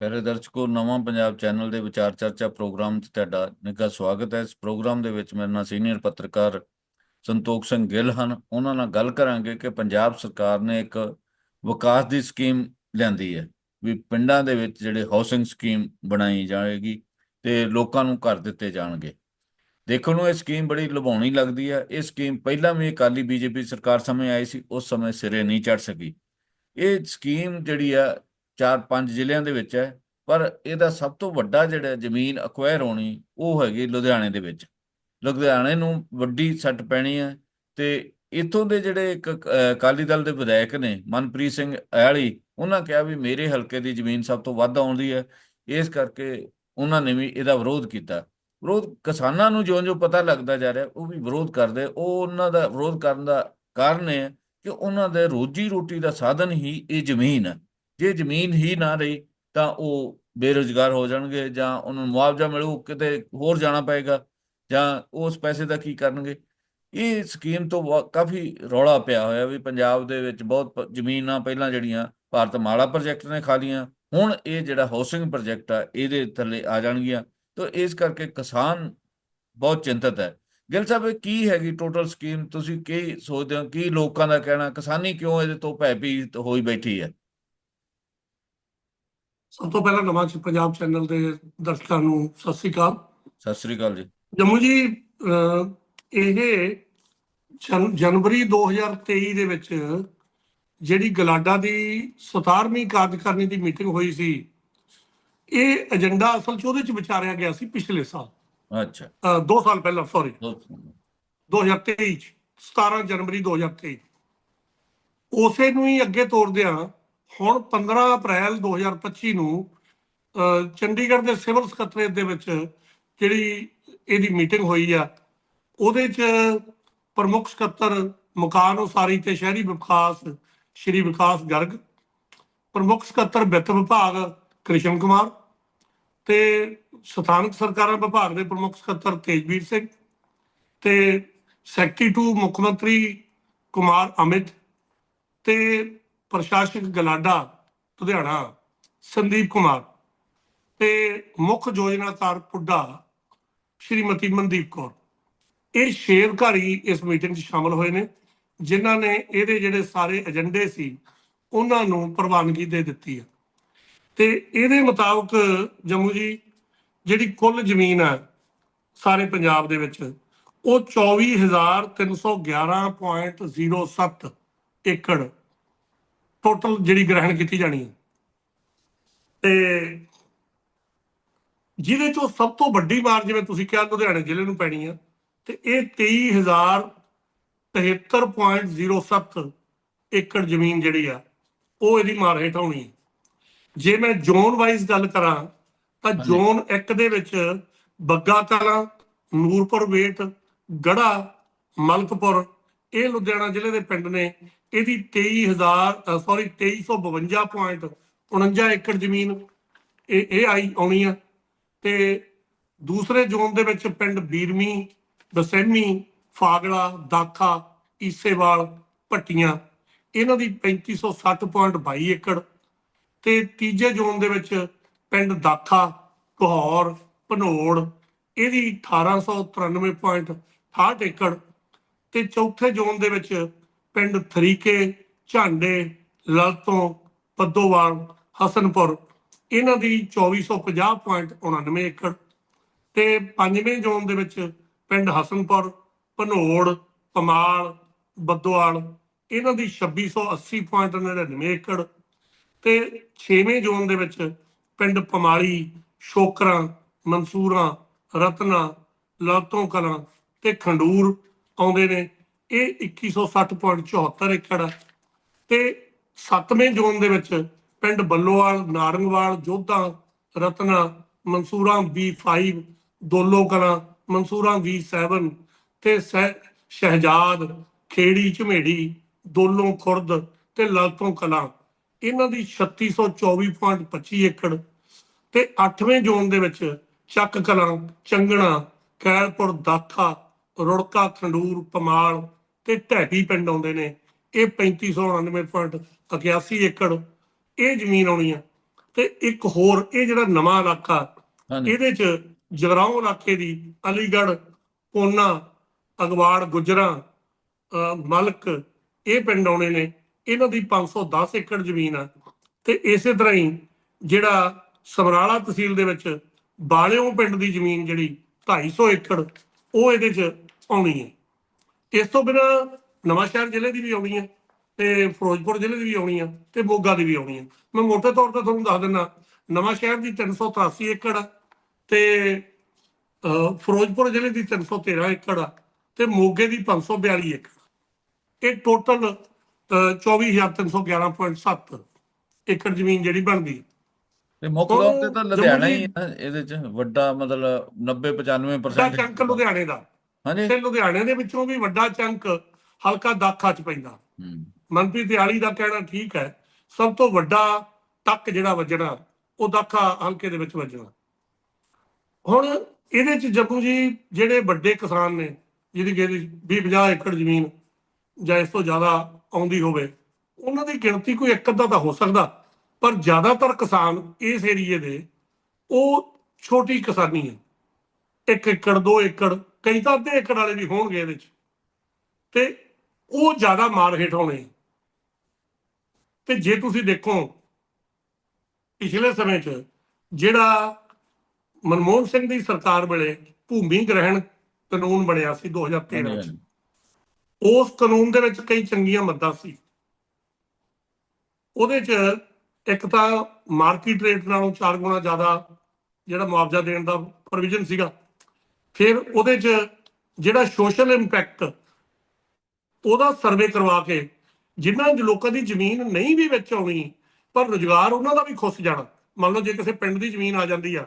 ਪਿਆਰੇ ਦਰਸ਼ਕੋ, ਨਵਾਂ ਪੰਜਾਬ ਚੈਨਲ ਦੇ ਵਿਚਾਰ ਚਰਚਾ ਪ੍ਰੋਗਰਾਮ 'ਚ ਤੁਹਾਡਾ ਨਿੱਘਾ ਸਵਾਗਤ ਹੈ। ਇਸ ਪ੍ਰੋਗਰਾਮ ਦੇ ਵਿੱਚ ਮੇਰੇ ਨਾਲ ਸੀਨੀਅਰ ਪੱਤਰਕਾਰ ਸੰਤੋਖ ਸਿੰਘ ਗਿੱਲ ਹਨ। ਉਹਨਾਂ ਨਾਲ ਗੱਲ ਕਰਾਂਗੇ ਕਿ ਪੰਜਾਬ ਸਰਕਾਰ ਨੇ ਇੱਕ ਵਿਕਾਸ ਦੀ ਸਕੀਮ ਲਿਆਂਦੀ ਹੈ ਵੀ ਪਿੰਡਾਂ ਦੇ ਵਿੱਚ ਜਿਹੜੇ ਹਾਊਸਿੰਗ ਸਕੀਮ ਬਣਾਈ ਜਾਏਗੀ ਤੇ ਲੋਕਾਂ ਨੂੰ ਘਰ ਦਿੱਤੇ ਜਾਣਗੇ। ਦੇਖਣ ਨੂੰ ਇਹ ਸਕੀਮ ਬੜੀ ਲੁਭਾਉਣੀ ਲੱਗਦੀ ਹੈ। ਇਹ ਸਕੀਮ ਪਹਿਲਾਂ ਵੀ ਅਕਾਲੀ ਬੀਜੇਪੀ ਸਰਕਾਰ ਸਮੇਂ ਆਈ ਸੀ, ਉਸ ਸਮੇਂ ਸਿਰੇ ਨਹੀਂ ਚੜ ਸਕੀ। ਇਹ ਸਕੀਮ ਜਿਹੜੀ ਆ ਚਾਰ ਪੰਜ ਜ਼ਿਲ੍ਹਿਆਂ ਦੇ ਵਿੱਚ ਹੈ, ਪਰ ਇਹਦਾ ਸਭ ਤੋਂ ਵੱਡਾ ਜਿਹੜਾ ਜ਼ਮੀਨ ਅਕਵਾਇਰ ਹੋਣੀ, ਉਹ ਹੈਗੀ ਲੁਧਿਆਣੇ ਦੇ ਵਿੱਚ। ਲੁਧਿਆਣੇ ਨੂੰ ਵੱਡੀ ਸੱਟ ਪੈਣੀ ਹੈ ਤੇ ਇਥੋਂ ਦੇ ਜਿਹੜੇ ਇੱਕ ਅਕਾਲੀ ਦਲ ਦੇ ਵਿਧਾਇਕ ਨੇ, ਮਨਪ੍ਰੀਤ ਸਿੰਘ ਅਯਾਲੀ ਉਹਨਾਂ ਕਿਹਾ ਵੀ ਮੇਰੇ ਹਲਕੇ ਦੀ ਜ਼ਮੀਨ ਸਭ ਤੋਂ ਵੱਧ ਆਉਂਦੀ ਹੈ, ਇਸ ਕਰਕੇ ਉਹਨਾਂ ਨੇ ਵੀ ਇਹਦਾ ਵਿਰੋਧ ਕੀਤਾ। ਵਿਰੋਧ ਕਿਸਾਨਾਂ ਨੂੰ ਜਿਉਂ-ਜਿਉਂ ਪਤਾ ਲੱਗਦਾ ਜਾ ਰਿਹਾ, ਉਹ ਵੀ ਵਿਰੋਧ ਕਰਦੇ, ਉਹ ਉਹਨਾਂ ਦਾ ਵਿਰੋਧ ਕਰਨ ਦਾ ਕਾਰਨ ਇਹ ਹੈ ਕਿ ਉਹਨਾਂ ਦੇ ਰੋਜੀ ਰੋਟੀ ਦਾ ਸਾਧਨ ਹੀ ਇਹ ਜ਼ਮੀਨ ਹੈ। ਜੇ ਜ਼ਮੀਨ ਹੀ ਨਾ ਰਹੀ ਤਾਂ ਉਹ ਬੇਰੁਜ਼ਗਾਰ ਹੋ ਜਾਣਗੇ ਜਾਂ ਉਹਨਾਂ ਨੂੰ ਮੁਆਵਜ਼ਾ ਮਿਲੂ, ਕਿਤੇ ਹੋਰ ਜਾਣਾ ਪਏਗਾ ਜਾਂ ਉਸ ਪੈਸੇ ਦਾ ਕੀ ਕਰਨਗੇ। ਇਹ ਸਕੀਮ ਤੋਂ ਕਾਫੀ ਰੌਲਾ ਪਿਆ ਹੋਇਆ ਵੀ ਪੰਜਾਬ ਦੇ ਵਿੱਚ ਬਹੁਤ ਜ਼ਮੀਨਾਂ ਪਹਿਲਾਂ ਜਿਹੜੀਆਂ ਭਾਰਤ ਮਾਲਾ ਪ੍ਰੋਜੈਕਟ ਨੇ ਖਾ ਲੀਆਂ, ਹੁਣ ਇਹ ਜਿਹੜਾ ਹਾਊਸਿੰਗ ਪ੍ਰੋਜੈਕਟ ਆ, ਇਹਦੇ ਥੱਲੇ ਆ ਜਾਣਗੀਆਂ। ਤਾਂ ਇਸ ਕਰਕੇ ਕਿਸਾਨ ਬਹੁਤ ਚਿੰਤਤ ਹੈ। ਗਿੱਲ ਸਾਹਿਬ ਕੀ ਹੈਗੀ ਟੋਟਲ ਸਕੀਮ ਤੁਸੀਂ ਕੀ ਸੋਚਦੇ ਹੋ? ਕੀ ਲੋਕਾਂ ਦਾ ਕਹਿਣਾ? ਕਿਸਾਨੀ ਕਿਉਂ ਇਹਦੇ ਤੋਂ ਭੈਭੀਤ ਹੋਈ ਬੈਠੀ ਹੈ? ਸਭ ਤੋਂ ਪਹਿਲਾਂ ਨਵਾਂ ਚ ਪੰਜਾਬ ਚੈਨਲ ਦੇ ਦਰਸ਼ਕਾਂ ਨੂੰ ਸਤਿ ਸ੍ਰੀ ਅਕਾਲ। ਸਤਿ ਸ੍ਰੀ ਅਕਾਲ ਜੀ। ਜੰਮੂ ਜੀ ਇਹ ਜਨ- ਜਨਵਰੀ 2023 ਦੇ ਵਿੱਚ ਜਿਹੜੀ ਗਲਾਡਾ ਦੀ 17ਵੀਂ ਕਾਰਜਕਾਰਨੀ ਦੀ ਮੀਟਿੰਗ ਹੋਈ ਸੀ ਇਹ ਏਜੰਡਾ ਅਸਲ ਚ ਉਹਦੇ ਚ ਵਿਚਾਰਿਆ ਗਿਆ ਸੀ ਪਿਛਲੇ ਸਾਲ। ਅੱਛਾ। 2 ਸਾਲ ਪਹਿਲਾਂ ਸੌਰੀ ਦੋ- 2023 ਚ 17 ਜਨਵਰੀ 2023 ਉਸੇ ਨੂੰ ਹੀ ਅੱਗੇ ਤੋਰਦਿਆਂ ਹੁਣ 15 ਅਪ੍ਰੈਲ 2025 ਨੂੰ ਚੰਡੀਗੜ੍ਹ ਦੇ ਸਿਵਲ ਸਕੱਤਰੇਤ ਦੇ ਵਿੱਚ ਜਿਹੜੀ ਇਹਦੀ ਮੀਟਿੰਗ ਹੋਈ ਆ, ਉਹਦੇ ਚ ਪ੍ਰਮੁੱਖ ਸਕੱਤਰ ਮਕਾਨ ਉਸਾਰੀ ਤੇ ਸ਼ਹਿਰੀ ਵਿਕਾਸ, ਸ਼੍ਰੀ ਵਿਕਾਸ ਗਰਗ, ਪ੍ਰਮੁੱਖ ਸਕੱਤਰ ਵਿੱਤ ਵਿਭਾਗ ਕ੍ਰਿਸ਼ਨ ਕੁਮਾਰ ਤੇ ਸਥਾਨਕ ਸਰਕਾਰਾਂ ਵਿਭਾਗ ਦੇ ਪ੍ਰਮੁੱਖ ਸਕੱਤਰ ਤੇਜਵੀਰ ਸਿੰਘ ਤੇ ਸੈਕਟਰੀ ਟੂ ਮੁੱਖ ਮੰਤਰੀ ਕੁਮਾਰ ਅਮਿਤ ਤੇ ਪ੍ਰਸ਼ਾਸਕ ਗਲਾਡਾ, ਲੁਧਿਆਣਾ, ਸੰਦੀਪ ਕੁਮਾਰ ਤੇ ਮੁੱਖ ਯੋਜਨਾਕਾਰ ਪੁੱਡਾ, ਸ਼੍ਰੀਮਤੀ ਮਨਦੀਪ ਕੌਰ। ਇਹ ਛੇ ਅਧਿਕਾਰੀ ਇਸ ਮੀਟਿੰਗ 'ਚ ਸ਼ਾਮਲ ਹੋਏ ਨੇ, ਜਿਨ੍ਹਾਂ ਨੇ ਇਹਦੇ ਜਿਹੜੇ ਸਾਰੇ ਏਜੰਡੇ ਸੀ, ਉਹਨਾਂ ਨੂੰ ਪ੍ਰਵਾਨਗੀ ਦੇ ਦਿੱਤੀ ਹੈ। ਤੇ ਇਹਦੇ ਮੁਤਾਬਕ ਜੰਮੂ ਜੀ, ਜਿਹੜੀ ਕੁੱਲ ਜ਼ਮੀਨ ਹੈ ਸਾਰੇ ਪੰਜਾਬ ਦੇ ਵਿੱਚ, ਉਹ 24311.07 ਏਕੜ ਟੋਟਲ ਜਿਹੜੀ ਗ੍ਰਹਿਣ ਕੀਤੀ ਜਾਣੀ ਹੈ ਤੇ ਜਿਹਦੇ ਚੋਂ ਸਭ ਤੋਂ ਵੱਡੀ ਮਾਰ ਜਿਵੇਂ ਤੁਸੀਂ ਕਿਹਾ ਲੁਧਿਆਣੇ ਜ਼ਿਲ੍ਹੇ ਨੂੰ ਪੈਣੀ ਆ ਤੇ ਇਹ 23073.07 ਏਕੜ ਜ਼ਮੀਨ ਜਿਹੜੀ ਆ ਉਹ ਇਹਦੀ ਮਾਰ ਹੇਠ ਆਉਣੀ ਹੈ ਜੇ ਮੈਂ ਜ਼ੋਨ ਵਾਈਜ਼ ਗੱਲ ਕਰਾਂ ਤਾਂ। ਜ਼ੋਨ 1 ਦੇ ਵਿੱਚ ਬੱਗਾ ਕਲਾਂ ਨੂਰਪੁਰ ਵੇਟ ਗੜਾ ਮਲਕਪੁਰ ਇਹ ਲੁਧਿਆਣਾ ਜ਼ਿਲ੍ਹੇ ਦੇ ਪਿੰਡ ਨੇ, ਇਹਦੀ 23000 ਸੌਰੀ 2352.49 ਏਕੜ ਜ਼ਮੀਨ ਇਹ ਇਹ ਆਈ, ਆਉਣੀ ਆ। ਤੇ ਦੂਸਰੇ ਜ਼ੋਨ ਦੇ ਵਿੱਚ ਪਿੰਡ ਬੀਰਮੀ ਦਸੈਮੀ ਫਾਗਲਾ, ਦਾਖਾ, ਈਸੇਵਾਲ, ਭੱਟੀਆਂ, ਇਹਨਾਂ ਦੀ 3560.22 ਏਕੜ। ਤੇ ਤੀਜੇ ਜ਼ੋਨ ਦੇ ਵਿੱਚ ਪਿੰਡ ਦਾਖਾ, ਘੌਰ, ਭਨੋੜ, ਇਹਦੀ 1893.68 ਏਕੜ। ਤੇ ਚੌਥੇ ਜ਼ੋਨ ਦੇ ਵਿੱਚ ਪਿੰਡ ਥਰੀਕੇ, ਝਾਂਡੇ, ਲਲਤੋਂ, ਪੱਦੋਵਾਲ, ਹਸਨਪੁਰ, ਇਹਨਾਂ ਦੀ 2450.99 ਏਕੜ ਤੇ ਪੰਜਵੇਂ ਜ਼ੋਨ ਦੇ ਵਿੱਚ ਪਿੰਡ ਹਸਨਪੁਰ, ਭਨੋੜ, ਪਮਾਲ, ਬੱਦੋਵਾਲ, ਇਹਨਾਂ ਦੀ 2680.99 ਏਕੜ ਤੇ 6ਵੇਂ ਜ਼ੋਨ ਦੇ ਵਿੱਚ ਪਿੰਡ ਪਮਾਲੀ, ਸ਼ੋਕਰਾਂ, ਮਨਸੂਰਾਂ, ਰਤਨਾ ਲਾਤੋਂ ਕਲਾਂ ਤੇ ਖੰਡੂਰ ਆਉਂਦੇ ਨੇ। ਇਹ 2160.74 ਏਕੜ ਆ। ਤੇ 7ਵੇਂ ਜ਼ੋਨ ਦੇ ਵਿੱਚ ਪਿੰਡ ਬੱਲੋਵਾਲ, ਨਾਰੰਗਵਾਲ, ਜੋਧਾ, ਰਤਨਾ, ਮਨਸੂਰਾਂ B5 ਦੋਲੋ ਕਲਾਂ, ਮਨਸੂਰਾਂ V7 ਤੇ ਸ਼ਹਿਜਾਦ, ਖੇੜੀ, ਝਮੇੜੀ, ਦੋਲੋਂ ਖੁਰਦ ਤੇ ਲਾਤੋਂ ਕਲਾਂ। ਇਹਨਾਂ ਦੀ 3624.25 ਏਕੜ। ਤੇ 8ਵੇਂ ਜ਼ੋਨ ਦੇ ਵਿੱਚ ਚੱਕ ਕਲਾਂ, ਚੰਗਣਾ, ਕੈਲਪੁਰ ਦਾਖਾ ਰੁੜਕਾ ਖੰਡੂਰ ਪਮਾਲ ਤੇ ਢੈਪੀ ਪਿੰਡ ਆਉਂਦੇ ਨੇ। ਇਹ 3599.81 ਏਕੜ ਇਹ ਜ਼ਮੀਨ ਆਉਣੀ ਆ। ਤੇ ਇੱਕ ਹੋਰ ਇਹ ਜਿਹੜਾ ਨਵਾਂ ਇਲਾਕਾ ਇਹਦੇ ਚ ਜਗਰਾਉਂ ਇਲਾਕੇ ਦੀ ਅਲੀਗੜ੍ਹ ਪੋਨਾ ਅਗਵਾੜ ਗੁਜਰਾ ਮਲਕ ਇਹ ਪਿੰਡ ਆਉਣੇ ਨੇ। ਇਹਨਾਂ ਦੀ 510 ਏਕੜ ਜ਼ਮੀਨ ਆ। ਤੇ ਇਸੇ ਤਰ੍ਹਾਂ ਹੀ ਜਿਹੜਾ ਸਮਰਾਲਾ ਤਹਿਸੀਲ ਦੇ ਵਿੱਚ ਬਾਲਿਓ ਪਿੰਡ ਦੀ ਜ਼ਮੀਨ ਜਿਹੜੀ 250 ਏਕੜ ਉਹ ਇਹਦੇ ਚ ਆਉਣੀ ਹੈ। ਇਸ ਤੋਂ ਬਿਨਾਂ ਨਵਾਂਸ਼ਹਿਰ ਜ਼ਿਲ੍ਹੇ ਦੀ ਵੀ ਆਉਣੀ ਹੈ ਤੇ ਫਿਰੋਜ਼ਪੁਰ ਜ਼ਿਲ੍ਹੇ ਦੀ ਵੀ ਆਉਣੀ ਹੈ ਤੇ ਮੋਗਾ ਦੀ ਵੀ ਆਉਣੀ ਹੈ। ਮੈਂ ਮੋٹے ਤੌਰ ਤੇ ਤੁਹਾਨੂੰ ਦੱਸ ਦਿੰਦਾ ਨਵਾਂਸ਼ਹਿਰ ਦੀ 383 ਏਕੜ ਤੇ ਫਿਰੋਜ਼ਪੁਰ ਜ਼ਿਲ੍ਹੇ ਦੀ 313 ਏਕੜ ਤੇ ਮੋਗੇ ਦੀ 542 ਏਕੜ ਇਹ ਟੋਟਲ 24311.7 ਏਕੜ ਜ਼ਮੀਨ ਜਿਹੜੀ ਬਣਦੀ ਤੇ ਮੁੱਖ ਤੌਰ ਤੇ ਤਾਂ ਲੁਧਿਆਣਾ ਹੀ ਇਹਦੇ ਚ ਵੱਡਾ ਮਤਲਬ 90 ਵੱਡਾ 95% ਚੰਕ ਲੁਧਿਆਣੇ ਦਾ। ਹਾਂਜੀ। ਤੇ ਲੁਧਿਆਣੇ ਦੇ ਵਿੱਚੋਂ ਵੀ ਵੱਡਾ ਚੰਕ ਹਲਕਾ ਦਾਖਾ ਚ ਪੈਂਦਾ। ਮਨਪ੍ਰੀਤ ਦਿਆਲੀ ਦਾ ਕਹਿਣਾ ਠੀਕ ਹੈ ਸਭ ਤੋਂ ਵੱਡਾ ਟੱਕ ਜਿਹੜਾ ਵੱਜਣਾ ਉਹ ਦਾਖਾ ਹਲਕੇ ਦੇ ਵਿੱਚ ਵੱਜਣਾ। ਹੁਣ ਇਹਦੇ ਚ ਜੱਗੂ ਜੀ ਜਿਹੜੇ ਵੱਡੇ ਕਿਸਾਨ ਨੇ ਜਿਹਦੀ ਕਿ 20 50 ਏਕੜ ਜ਼ਮੀਨ ਜਾਂ ਇਸ ਤੋਂ ਜ਼ਿਆਦਾ ਆਉਂਦੀ ਹੋਵੇ ਉਹਨਾਂ ਦੀ ਗਿਣਤੀ ਕੋਈ ਇੱਕ ਅੱਧਾ ਤਾਂ ਹੋ ਸਕਦਾ ਪਰ ਜ਼ਿਆਦਾਤਰ ਕਿਸਾਨ ਇਸ ਏਰੀਏ ਦੇ ਉਹ ਛੋਟੀ ਕਿਸਾਨੀ ਹੈ। 1 ਏਕੜ 2 ਏਕੜ ਕਈ ਤਾਂ ਅੱਧੇ ਏਕੜ ਵਾਲੇ ਵੀ ਹੋਣਗੇ ਇਹਦੇ ਚ। ਤੇ ਉਹ ਜ਼ਿਆਦਾ ਮਾਰ ਹੇਠ ਆਉਣੇ ਤੇ ਜੇ ਤੁਸੀਂ ਦੇਖੋ ਪਿਛਲੇ ਸਮੇਂ 'ਚ ਜਿਹੜਾ ਮਨਮੋਹਨ ਸਿੰਘ ਦੀ ਸਰਕਾਰ ਵੇਲੇ ਭੂਮੀ ਗ੍ਰਹਿਣ ਕਾਨੂੰਨ ਬਣਿਆ ਸੀ 2013 ਹਾਂਜੀ, 'ਚ ਹਾਂਜੀ। ਉਸ ਕਾਨੂੰਨ ਦੇ ਵਿੱਚ ਕਈ ਚੰਗੀਆਂ ਮੱਦਾਂ ਸੀ। ਉਹਦੇ 'ਚ ਇੱਕ ਤਾਂ ਮਾਰਕੀਟ ਰੇਟ ਨਾਲੋਂ 4 ਗੁਣਾ ਜ਼ਿਆਦਾ ਜਿਹੜਾ ਮੁਆਵਜ਼ਾ ਦੇਣ ਦਾ ਪ੍ਰੋਵੀਜ਼ਨ ਸੀਗਾ। ਫਿਰ ਉਹਦੇ 'ਚ ਜਿਹੜਾ ਸੋਸ਼ਲ ਇੰਪੈਕਟ ਉਹਦਾ ਸਰਵੇ ਕਰਵਾ ਕੇ ਜਿਨ੍ਹਾਂ ਲੋਕਾਂ ਦੀ ਜ਼ਮੀਨ ਨਹੀਂ ਵੀ ਵਿੱਚ ਆਉਣੀ, ਪਰ ਰੁਜ਼ਗਾਰ ਉਹਨਾਂ ਦਾ ਵੀ ਖੁੱਸ ਜਾਣਾ। ਮੰਨ ਲਓ ਜੇ ਕਿਸੇ ਪਿੰਡ ਦੀ ਜ਼ਮੀਨ ਆ ਜਾਂਦੀ ਆ,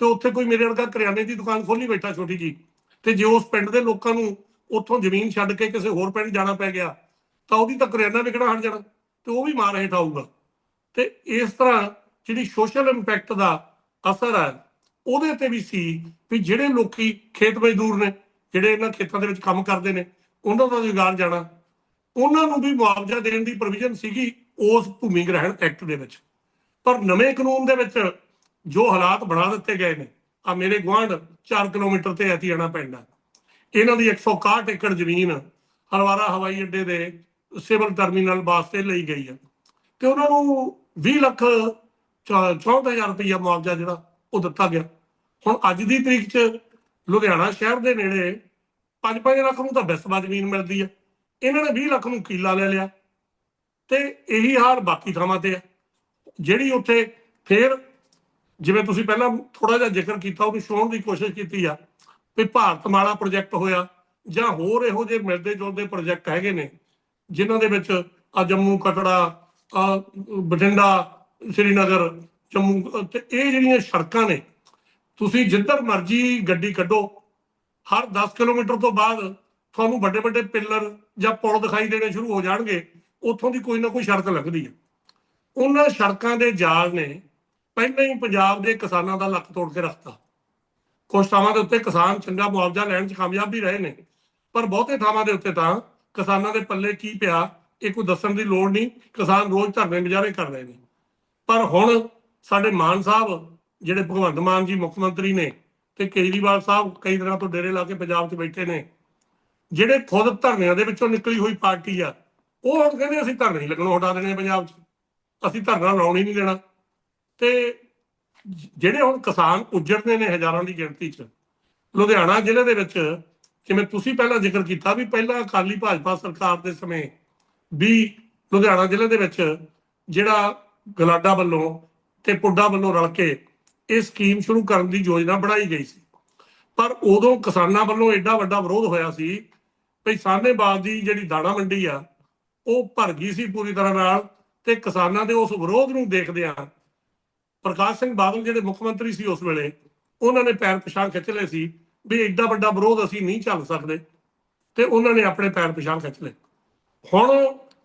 ਤੇ ਉੱਥੇ ਕੋਈ ਮੇਰੇ ਵਰਗਾ ਕਰਿਆਨੇ ਦੀ ਦੁਕਾਨ ਖੋਲੀ ਬੈਠਾ ਛੋਟੀ ਜੀ ਤੇ ਜੇ ਉਸ ਪਿੰਡ ਦੇ ਲੋਕਾਂ ਨੂੰ ਉੱਥੋਂ ਜ਼ਮੀਨ ਛੱਡ ਕੇ ਕਿਸੇ ਹੋਰ ਪਿੰਡ ਜਾਣਾ ਪੈ ਗਿਆ, ਤਾਂ ਉਹਦੀ ਤਾਂ ਕਰਿਆਨਾ ਵਿਕਣਾ ਹਟ ਜਾਣਾ, ਤੇ ਉਹ ਵੀ ਮਾਰ ਹੇਠ ਆਊਗਾ। ਤੇ ਇਸ ਤਰ੍ਹਾਂ ਜਿਹੜੀ ਸੋਸ਼ਲ ਇੰਪੈਕਟ ਦਾ ਅਸਰ ਹੈ ਉਹਦੇ ਤੇ ਵੀ ਸੀ ਵੀ ਜਿਹੜੇ ਲੋਕੀ ਖੇਤ ਮਜ਼ਦੂਰ ਨੇ, ਜਿਹੜੇ ਇਹਨਾਂ ਖੇਤਾਂ ਦੇ ਵਿੱਚ ਕੰਮ ਕਰਦੇ ਨੇ, ਉਹਨਾਂ ਦਾ ਰੁਜ਼ਗਾਰ ਜਾਣਾ। ਉਹਨਾਂ ਨੂੰ ਵੀ ਮੁਆਵਜ਼ਾ ਦੇਣ ਦੀ ਪ੍ਰੋਵੀਜ਼ਨ ਸੀਗੀ ਉਸ ਭੂਮੀ ਗ੍ਰਹਿਣ ਐਕਟ ਦੇ ਵਿੱਚ। ਪਰ ਨਵੇਂ ਕਾਨੂੰਨ ਦੇ ਵਿੱਚ ਜੋ ਹਾਲਾਤ ਬਣਾ ਦਿੱਤੇ ਗਏ ਨੇ ਆ ਮੇਰੇ ਗੁਆਂਢ 4 ਕਿਲੋਮੀਟਰ ਤੇ ਐਤੀਆਣਾ ਪਿੰਡ ਆ। ਇਹਨਾਂ ਦੀ 161 ਏਕੜ ਜ਼ਮੀਨ ਹਰਵਾਰਾ ਹਵਾਈ ਅੱਡੇ ਦੇ ਸਿਵਲ ਟਰਮੀਨਲ ਵਾਸਤੇ ਲਈ ਗਈ ਹੈ ਤੇ ਉਹਨਾਂ ਨੂੰ 20 ਲੱਖ 64000 ਰੁਪਇਆ ਮੁਆਵਜ਼ਾ ਜਿਹੜਾ ਉਹ ਦਿੱਤਾ ਗਿਆ। ਹੁਣ ਅੱਜ ਦੀ ਤਰੀਕ 'ਚ ਲੁਧਿਆਣਾ ਸ਼ਹਿਰ ਦੇ ਨੇੜੇ 5-5 ਲੱਖ ਨੂੰ ਤਾਂ ਬਿਸਵਾ ਜ਼ਮੀਨ ਮਿਲਦੀ ਹੈ ਇਹਨਾਂ ਨੇ 20 ਲੱਖ ਨੂੰ ਕਿੱਲਾ ਲੈ ਲਿਆ। ਤੇ ਇਹੀ ਹਾਲ ਬਾਕੀ ਥਾਵਾਂ ਤੇ ਹੈ ਜਿਹੜੀ ਉੱਥੇ ਫੇਰ ਜਿਵੇਂ ਤੁਸੀਂ ਪਹਿਲਾਂ ਥੋੜਾ ਜਿਹਾ ਜ਼ਿਕਰ ਕੀਤਾ ਉਹਨੂੰ ਛੋਣ ਦੀ ਕੋਸ਼ਿਸ਼ ਕੀਤੀ ਆ, ਵੀ ਭਾਰਤਮਾਲਾ ਪ੍ਰੋਜੈਕਟ ਹੋਇਆ ਜਾਂ ਹੋਰ ਇਹੋ ਜਿਹੇ ਮਿਲਦੇ ਜੁਲਦੇ ਪ੍ਰੋਜੈਕਟ ਹੈਗੇ ਨੇ, ਜਿਨ੍ਹਾਂ ਦੇ ਵਿੱਚ ਆ ਜੰਮੂ ਕਟੜਾ ਬਠਿੰਡਾ, ਸ੍ਰੀਨਗਰ ਜੰਮੂ ਅ, ਤੇ ਇਹ ਜਿਹੜੀਆਂ ਸੜਕਾਂ ਨੇ ਤੁਸੀਂ ਜਿੱਧਰ ਮਰਜ਼ੀ ਗੱਡੀ ਕੱਢੋ ਹਰ 10 ਕਿਲੋਮੀਟਰ ਤੋਂ ਬਾਅਦ ਤੁਹਾਨੂੰ ਵੱਡੇ ਵੱਡੇ ਪਿੱਲਰ ਜਾਂ ਪੁਲ ਦਿਖਾਈ ਦੇਣੇ ਸ਼ੁਰੂ ਹੋ ਜਾਣਗੇ ਉੱਥੋਂ ਦੀ ਕੋਈ ਨਾ ਕੋਈ ਸੜਕ ਲੱਗਦੀ ਹੈ। ਉਹਨਾਂ ਸੜਕਾਂ ਦੇ ਜਾਲ ਨੇ ਪਹਿਲਾਂ ਹੀ ਪੰਜਾਬ ਦੇ ਕਿਸਾਨਾਂ ਦਾ ਲੱਕ ਤੋੜ ਕੇ ਰੱਖਤਾ। ਕੁਝ ਥਾਵਾਂ ਦੇ ਉੱਤੇ ਕਿਸਾਨ ਚੰਗਾ ਮੁਆਵਜ਼ਾ ਲੈਣ 'ਚ ਕਾਮਯਾਬ ਵੀ ਰਹੇ ਨੇ ਪਰ ਬਹੁਤੇ ਥਾਵਾਂ ਦੇ ਉੱਤੇ ਤਾਂ ਕਿਸਾਨਾਂ ਦੇ ਪੱਲੇ ਕੀ ਪਿਆ ਇਹ ਕੋਈ ਦੱਸਣ ਦੀ ਲੋੜ ਨਹੀਂ ਕਿਸਾਨ ਰੋਜ਼ ਧਰਨੇ ਮੁਜ਼ਾਹਰੇ ਕਰ ਰਹੇ ਨੇ। ਪਰ ਹੁਣ ਸਾਡੇ ਮਾਨ ਸਾਹਿਬ, ਜਿਹੜੇ ਭਗਵੰਤ ਮਾਨ ਜੀ ਮੁੱਖ ਮੰਤਰੀ ਨੇ ਤੇ ਕੇਜਰੀਵਾਲ ਸਾਹਿਬ ਕਈ ਦਿਨਾਂ ਤੋਂ ਡੇਰੇ ਲਾ ਕੇ ਪੰਜਾਬ 'ਚ ਬੈਠੇ ਨੇ, ਜਿਹੜੇ ਖੁਦ ਧਰਨਿਆਂ ਦੇ ਵਿੱਚੋਂ ਨਿਕਲੀ ਹੋਈ ਪਾਰਟੀ ਆ, ਉਹ ਹੁਣ ਕਹਿੰਦੇ ਅਸੀਂ ਧਰਨੇ ਲੱਗਣੋਂ ਹਟਾ ਦੇਣੇ ਪੰਜਾਬ 'ਚ। ਅਸੀਂ ਧਰਨਾ ਲਾਉਣ ਹੀ ਨਹੀਂ ਦੇਣਾ। ਤੇ ਜਿਹੜੇ ਹੁਣ ਕਿਸਾਨ ਉੱਜੜਦੇ ਨੇ ਹਜ਼ਾਰਾਂ ਦੀ ਗਿਣਤੀ 'ਚ, ਲੁਧਿਆਣਾ ਜ਼ਿਲ੍ਹੇ ਦੇ ਵਿੱਚ ਜਿਵੇਂ ਤੁਸੀਂ ਪਹਿਲਾਂ ਜ਼ਿਕਰ ਕੀਤਾ ਵੀ ਪਹਿਲਾਂ ਅਕਾਲੀ ਭਾਜਪਾ ਸਰਕਾਰ ਦੇ ਸਮੇਂ ਵੀ ਲੁਧਿਆਣਾ ਜ਼ਿਲ੍ਹੇ ਦੇ ਵਿੱਚ ਜਿਹੜਾ ਗਲਾਡਾ ਵੱਲੋਂ ਤੇ ਪੁੱਡਾ ਵੱਲੋਂ ਰਲ ਕੇ ਇਹ ਸਕੀਮ ਸ਼ੁਰੂ ਕਰਨ ਦੀ ਯੋਜਨਾ ਬਣਾਈ ਗਈ ਸੀ। ਪਰ ਉਦੋਂ ਕਿਸਾਨਾਂ ਵੱਲੋਂ ਐਡਾ ਵੱਡਾ ਵਿਰੋਧ ਹੋਇਆ ਸੀ ਵੀ ਸਾਹਨੇਬਾਦ ਦੀ ਜਿਹੜੀ ਦਾਣਾ ਮੰਡੀ ਆ, ਉਹ ਭਰ ਗਈ ਸੀ ਪੂਰੀ ਤਰ੍ਹਾਂ ਨਾਲ ਤੇ ਕਿਸਾਨਾਂ ਦੇ ਉਸ ਵਿਰੋਧ ਨੂੰ ਦੇਖਦਿਆਂ ਪ੍ਰਕਾਸ਼ ਸਿੰਘ ਬਾਦਲ ਜਿਹੜੇ ਮੁੱਖ ਮੰਤਰੀ ਸੀ ਉਸ ਵੇਲੇ, ਉਹਨਾਂ ਨੇ ਪੈਰ ਪਛਾਣ ਖਿੱਚ ਲਏ ਸੀ ਵੀ ਐਡਾ ਵੱਡਾ ਵਿਰੋਧ ਅਸੀਂ ਨਹੀਂ ਚੱਲ ਸਕਦੇ ਤੇ ਉਹਨਾਂ ਨੇ ਆਪਣੇ ਪੈਰ ਪਛਾਣ ਖਿੱਚ ਲਏ। ਹੁਣ